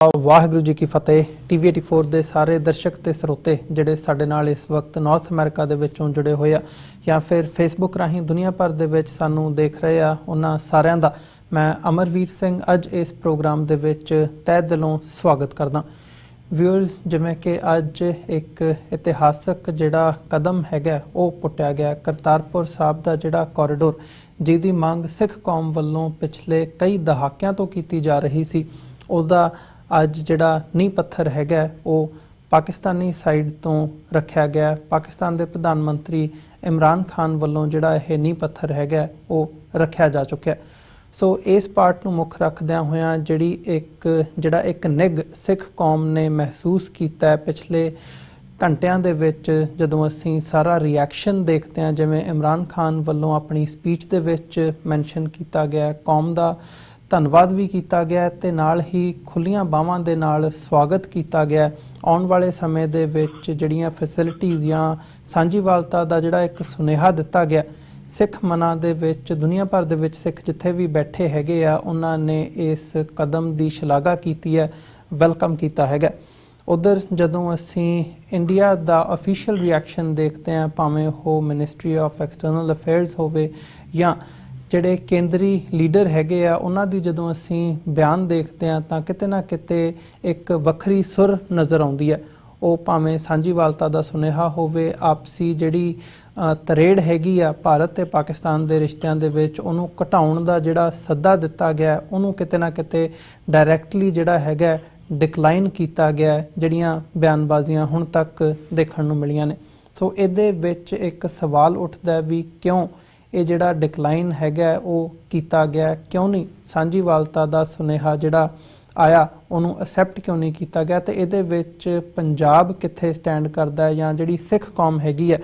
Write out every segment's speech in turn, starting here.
ਵਾਹਿਗੁਰੂ ਜੀ ਕੀ ਫਤਿਹ। TV 84 ਦੇ ਸਾਰੇ ਦਰਸ਼ਕ ਤੇ ਸਰੋਤੇ ਜਿਹੜੇ ਸਾਡੇ ਨਾਲ ਇਸ ਵਕਤ ਨਾਰਥ ਅਮਰੀਕਾ ਦੇ ਵਿੱਚੋਂ ਜੁੜੇ ਹੋਏ ਆ ਜਾਂ ਫਿਰ ਫੇਸਬੁੱਕ ਰਾਹੀਂ ਦੁਨੀਆ ਭਰ ਦੇ ਵਿੱਚ ਸਾਨੂੰ ਦੇਖ ਰਹੇ ਆ, ਉਹਨਾਂ ਸਾਰਿਆਂ ਦਾ ਮੈਂ ਅਮਰਵੀਰ ਸਿੰਘ ਅੱਜ ਇਸ ਪ੍ਰੋਗਰਾਮ ਦੇ ਵਿੱਚ ਤਹਿ ਦਿਲੋਂ ਸਵਾਗਤ ਕਰਦਾ। ਵਿਊਅਰਸ ਜਿਵੇਂ ਕਿ ਅੱਜ ਇੱਕ ਇਤਿਹਾਸਕ ਜਿਹੜਾ ਕਦਮ ਹੈਗਾ, ਉਹ ਪੁੱਟਿਆ ਗਿਆ। ਕਰਤਾਰਪੁਰ ਸਾਹਿਬ ਦਾ ਜਿਹੜਾ ਕੋਰੀਡੋਰ ਜਿਹਦੀ ਮੰਗ ਸਿੱਖ ਕੌਮ ਵੱਲੋਂ ਪਿਛਲੇ ਕਈ ਦਹਾਕਿਆਂ ਤੋਂ ਕੀਤੀ ਜਾ ਰਹੀ ਸੀ, ਉਹਦਾ ਅੱਜ ਜਿਹੜਾ ਨੀਂਹ ਪੱਥਰ ਹੈਗਾ, ਉਹ ਪਾਕਿਸਤਾਨੀ ਸਾਈਡ ਤੋਂ ਰੱਖਿਆ ਗਿਆ। ਪਾਕਿਸਤਾਨ ਦੇ ਪ੍ਰਧਾਨ ਮੰਤਰੀ ਇਮਰਾਨ ਖਾਨ ਵੱਲੋਂ ਜਿਹੜਾ ਇਹ ਨੀਂਹ ਪੱਥਰ ਹੈਗਾ, ਉਹ ਰੱਖਿਆ ਜਾ ਚੁੱਕਿਆ। ਸੋ ਇਸ ਪਾਰਟ ਨੂੰ ਮੁੱਖ ਰੱਖਦਿਆਂ ਹੋਇਆਂ ਜਿਹੜੀ ਇੱਕ, ਜਿਹੜਾ ਇੱਕ ਨਿਗ ਸਿੱਖ ਕੌਮ ਨੇ ਮਹਿਸੂਸ ਕੀਤਾ ਪਿਛਲੇ ਘੰਟਿਆਂ ਦੇ ਵਿੱਚ ਜਦੋਂ ਅਸੀਂ ਸਾਰਾ ਰਿਐਕਸ਼ਨ ਦੇਖਦੇ ਹਾਂ, ਜਿਵੇਂ ਇਮਰਾਨ ਖਾਨ ਵੱਲੋਂ ਆਪਣੀ ਸਪੀਚ ਦੇ ਵਿੱਚ ਮੈਂਸ਼ਨ ਕੀਤਾ ਗਿਆ, ਕੌਮ ਦਾ ਧੰਨਵਾਦ ਵੀ ਕੀਤਾ ਗਿਆ ਹੈ ਤੇ ਨਾਲ ਹੀ ਖੁੱਲੀਆਂ ਬਾਹਾਂ ਦੇ ਨਾਲ ਸਵਾਗਤ ਕੀਤਾ ਗਿਆ ਆਉਣ ਵਾਲੇ ਸਮੇਂ ਦੇ ਵਿੱਚ ਜਿਹੜੀਆਂ ਫੈਸਿਲਿਟੀਆਂ ਜਾਂ ਸਾਂਝੀਵਾਲਤਾ ਦਾ ਜਿਹੜਾ ਇੱਕ ਸੁਨੇਹਾ ਦਿੱਤਾ ਗਿਆ, ਸਿੱਖ ਮਨਾਂ ਦੇ ਵਿੱਚ, ਦੁਨੀਆ ਭਰ ਦੇ ਵਿੱਚ ਸਿੱਖ ਜਿੱਥੇ ਵੀ ਬੈਠੇ ਹੈਗੇ ਆ, ਉਹਨਾਂ ਨੇ ਇਸ ਕਦਮ ਦੀ ਸ਼ਲਾਘਾ ਕੀਤੀ ਹੈ ਵੈਲਕਮ ਕੀਤਾ ਹੈਗਾ ਉਧਰ ਜਦੋਂ ਅਸੀਂ ਇੰਡੀਆ ਦਾ ਅਫੀਸ਼ੀਅਲ ਰਿਐਕਸ਼ਨ ਦੇਖਦੇ ਹਾਂ, ਭਾਵੇਂ ਉਹ ਮਿਨਿਸਟਰੀ ਆਫ ਐਕਸਟਰਨਲ ਅਫੇਅਰਸ ਹੋਵੇ ਜਾਂ ਜਿਹੜੇ ਕੇਂਦਰੀ ਲੀਡਰ ਹੈਗੇ ਆ ਉਹਨਾਂ ਦੀ ਜਦੋਂ ਅਸੀਂ ਬਿਆਨ ਦੇਖਦੇ ਆ ਤਾਂ ਕਿਤੇ ਨਾ ਕਿਤੇ ਇੱਕ ਵੱਖਰੀ ਸੁਰ ਨਜ਼ਰ ਆਉਂਦੀ ਹੈ। ਉਹ ਭਾਵੇਂ ਸਾਂਝੀਵਾਲਤਾ ਦਾ ਸੁਨੇਹਾ ਹੋਵੇ ਆਪਸੀ ਜਿਹੜੀ ਅ, ਤਰੇੜ ਹੈਗੀ ਆ ਭਾਰਤ ਤੇ ਪਾਕਿਸਤਾਨ ਦੇ ਰਿਸ਼ਤਿਆਂ ਦੇ ਵਿੱਚ ਉਹਨੂੰ ਘਟਾਉਣ ਦਾ ਜਿਹੜਾ ਸੱਦਾ ਦਿੱਤਾ ਗਿਆ ਉਹਨੂੰ ਕਿਤੇ ਨਾ ਕਿਤੇ ਡਾਇਰੈਕਟਲੀ ਜਿਹੜਾ ਹੈਗਾ ਡਿਕਲਾਈਨ ਕੀਤਾ ਗਿਆ ਜਿਹੜੀਆਂ ਬਿਆਨਬਾਜ਼ੀਆਂ ਹੁਣ ਤੱਕ ਦੇਖਣ ਨੂੰ ਮਿਲੀਆਂ ਨੇ। ਸੋ ਇਹਦੇ ਵਿੱਚ ਇੱਕ ਸਵਾਲ ਉੱਠਦਾ ਵੀ ਕਿਉਂ ਇਹ ਜਿਹੜਾ ਡਿਕਲਾਈਨ ਹੈਗਾ ਉਹ ਕੀਤਾ ਗਿਆ ਕਿਉਂ ਨਹੀਂ? ਸਾਂਝੀਵਾਲਤਾ ਦਾ ਸੁਨੇਹਾ ਜਿਹੜਾ ਆਇਆ, ਉਹਨੂੰ ਅਸੈਪਟ ਕਿਉਂ ਨਹੀਂ ਕੀਤਾ ਗਿਆ? ਤੇ ਇਹਦੇ ਵਿੱਚ ਪੰਜਾਬ ਕਿੱਥੇ ਸਟੈਂਡ ਕਰਦਾ ਹੈ ਜਾਂ ਜਿਹੜੀ ਸਿੱਖ ਕੌਮ ਹੈਗੀ ਹੈ,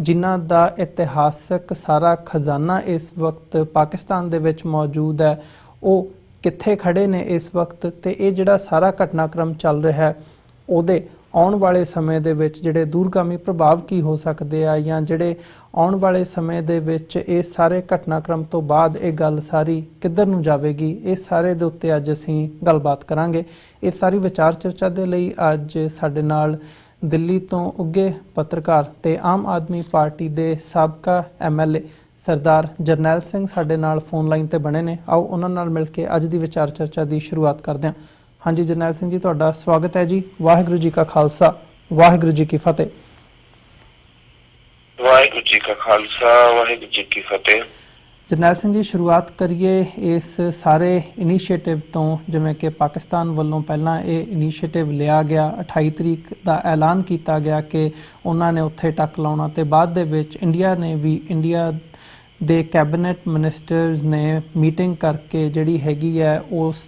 ਜਿਨ੍ਹਾਂ ਦਾ ਇਤਿਹਾਸਕ ਸਾਰਾ ਖਜ਼ਾਨਾ ਇਸ ਵਕਤ ਪਾਕਿਸਤਾਨ ਦੇ ਵਿੱਚ ਮੌਜੂਦ ਹੈ, ਉਹ ਕਿੱਥੇ ਖੜੇ ਨੇ ਇਸ ਵਕਤ? ਤੇ ਇਹ ਜਿਹੜਾ ਸਾਰਾ ਘਟਨਾਕ੍ਰਮ ਚੱਲ ਰਿਹਾ ਹੈ, ਉਹਦੇ ਆਉਣ ਵਾਲੇ ਸਮੇਂ ਦੇ ਵਿੱਚ ਜਿਹੜੇ ਦੂਰਗਾਮੀ ਪ੍ਰਭਾਵ ਕੀ ਹੋ ਸਕਦੇ ਆ ਜਾਂ ਜਿਹੜੇ ਆਉਣ ਵਾਲੇ ਸਮੇਂ ਦੇ ਵਿੱਚ ਇਹ ਸਾਰੇ ਘਟਨਾਕ੍ਰਮ ਤੋਂ ਬਾਅਦ ਇਹ ਗੱਲ ਸਾਰੀ ਕਿੱਧਰ ਨੂੰ ਜਾਵੇਗੀ, ਇਹ ਸਾਰੇ ਦੇ ਉੱਤੇ ਅੱਜ ਅਸੀਂ ਗੱਲਬਾਤ ਕਰਾਂਗੇ। ਇਹ ਸਾਰੀ ਵਿਚਾਰ ਚਰਚਾ ਦੇ ਲਈ ਅੱਜ ਸਾਡੇ ਨਾਲ ਦਿੱਲੀ ਤੋਂ ਉੱਗੇ ਪੱਤਰਕਾਰ ਤੇ ਆਮ ਆਦਮੀ ਪਾਰਟੀ ਦੇ ਸਾਬਕਾ ਐਮਐਲਏ ਸਰਦਾਰ ਜਰਨੈਲ ਸਿੰਘ ਸਾਡੇ ਨਾਲ ਫੋਨ ਲਾਈਨ ਤੇ ਬਣੇ ਨੇ। ਆਓ ਉਹਨਾਂ ਨਾਲ ਮਿਲ ਕੇ ਅੱਜ ਦੀ ਵਿਚਾਰ ਚਰਚਾ ਦੀ ਸ਼ੁਰੂਆਤ ਕਰਦੇ ਹਾਂ। ਹਾਂਜੀ ਜਰਨੈਲ ਸਿੰਘ ਜੀ, ਤੁਹਾਡਾ ਸਵਾਗਤ ਹੈ ਜੀ। ਵਾਹਿਗੁਰੂ ਜੀ ਕਾ ਖਾਲਸਾ, ਵਾਹਿਗੁਰੂ ਜੀ ਕੀ ਫਤਿਹ। ਵਾਹਿਗੁਰੂ ਜੀ ਕਾ ਖਾਲਸਾ, ਵਾਹਿਗੁਰੂ ਜੀ ਕੀ ਫਤਿਹ। ਜਰਨੈਲ ਸਿੰਘ ਜੀ, ਸ਼ੁਰੂਆਤ ਕਰੀਏ ਇਸ ਸਾਰੇ ਇਨੀਸ਼ੀਏਟਿਵ ਤੋਂ, ਜਿਵੇਂ ਕਿ ਪਾਕਿਸਤਾਨ ਵੱਲੋਂ ਪਹਿਲਾਂ ਇਹ ਇਨੀਸ਼ੀਏਟਿਵ ਲਿਆ ਗਿਆ 28 ਤਰੀਕ ਦਾ ਐਲਾਨ ਕੀਤਾ ਗਿਆ ਕਿ ਉਹਨਾਂ ਨੇ ਉੱਥੇ ਟੱਕ ਲਾਉਣਾ ਤੇ ਬਾਅਦ ਦੇ ਵਿੱਚ ਇੰਡੀਆ ਨੇ ਵੀ, ਇੰਡੀਆ ਦੇ ਕੈਬਨਿਟ ਮਿਨਿਸਟਰਸ ਨੇ ਮੀਟਿੰਗ ਕਰਕੇ ਜਿਹੜੀ ਹੈਗੀ ਹੈ, ਉਸ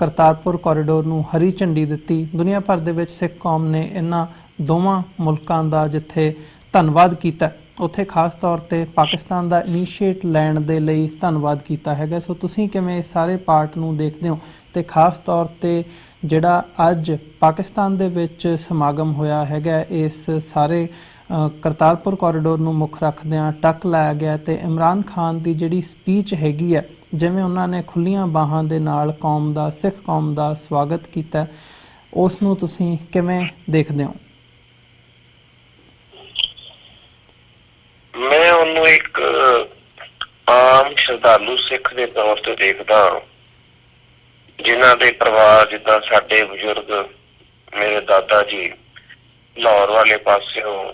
ਕਰਤਾਰਪੁਰ ਕੋਰੀਡੋਰ ਨੂੰ ਹਰੀ ਝੰਡੀ ਦਿੱਤੀ। ਦੁਨੀਆ ਭਰ ਦੇ ਵਿੱਚ ਸਿੱਖ ਕੌਮ ਨੇ ਇਹਨਾਂ ਦੋਵਾਂ ਮੁਲਕਾਂ ਦਾ ਜਿੱਥੇ ਧੰਨਵਾਦ ਕੀਤਾ। ਉੱਥੇ ਖਾਸ ਤੌਰ ਤੇ ਪਾਕਿਸਤਾਨ ਦਾ ਇਨੀਸ਼ੀਏਟ ਲੈਣ ਦੇ ਲਈ ਧੰਨਵਾਦ ਕੀਤਾ ਹੈਗਾ। ਸੋ ਤੁਸੀਂ ਕਿਵੇਂ ਇਸ ਸਾਰੇ ਪਾਰਟ ਨੂੰ ਦੇਖਦੇ ਹੋ? ਤੇ ਖਾਸ ਤੌਰ ਤੇ ਜਿਹੜਾ ਅੱਜ ਪਾਕਿਸਤਾਨ ਦੇ ਵਿੱਚ ਸਮਾਗਮ ਹੋਇਆ ਹੈਗਾ, ਇਸ ਸਾਰੇ ਕਰਤਾਰਪੁਰ ਕੋਰੀਡੋਰ ਨੂੰ ਮੁੱਖ ਰੱਖਦਿਆਂ ਟੱਕ ਲਾਇਆ ਗਿਆ ਤੇ ਇਮਰਾਨ ਖਾਨ ਦੀ ਜਿਹੜੀ ਸਪੀਚ ਹੈਗੀ ਹੈ ਜਿਵੇਂ ਉਹਨਾਂ ਨੇ ਖੁੱਲੀਆਂ ਬਾਹਾਂ ਦੇ ਨਾਲ ਕੌਮ ਦਾ, ਸਿੱਖ ਕੌਮ ਦਾ ਸਵਾਗਤ ਕੀਤਾ, ਉਸ ਨੂੰ ਤੁਸੀਂ ਕਿਵੇਂ ਦੇਖਦੇ ਹੋ? ਮੈਂ ਉਹਨੂੰ ਇੱਕ ਆਮ ਸ਼ਰਧਾਲੂ ਸਿੱਖ ਦੇ ਤੌਰ ਤੇ ਦੇਖਦਾ ਜਿਨ੍ਹਾਂ ਦੇ ਪਰਿਵਾਰ, ਜਿੱਦਾਂ ਸਾਡੇ ਬਜ਼ੁਰਗ, ਮੇਰੇ ਦਾਦਾ ਜੀ ਲਾਹੌਰ ਵਾਲੇ ਪਾਸਿਓਂ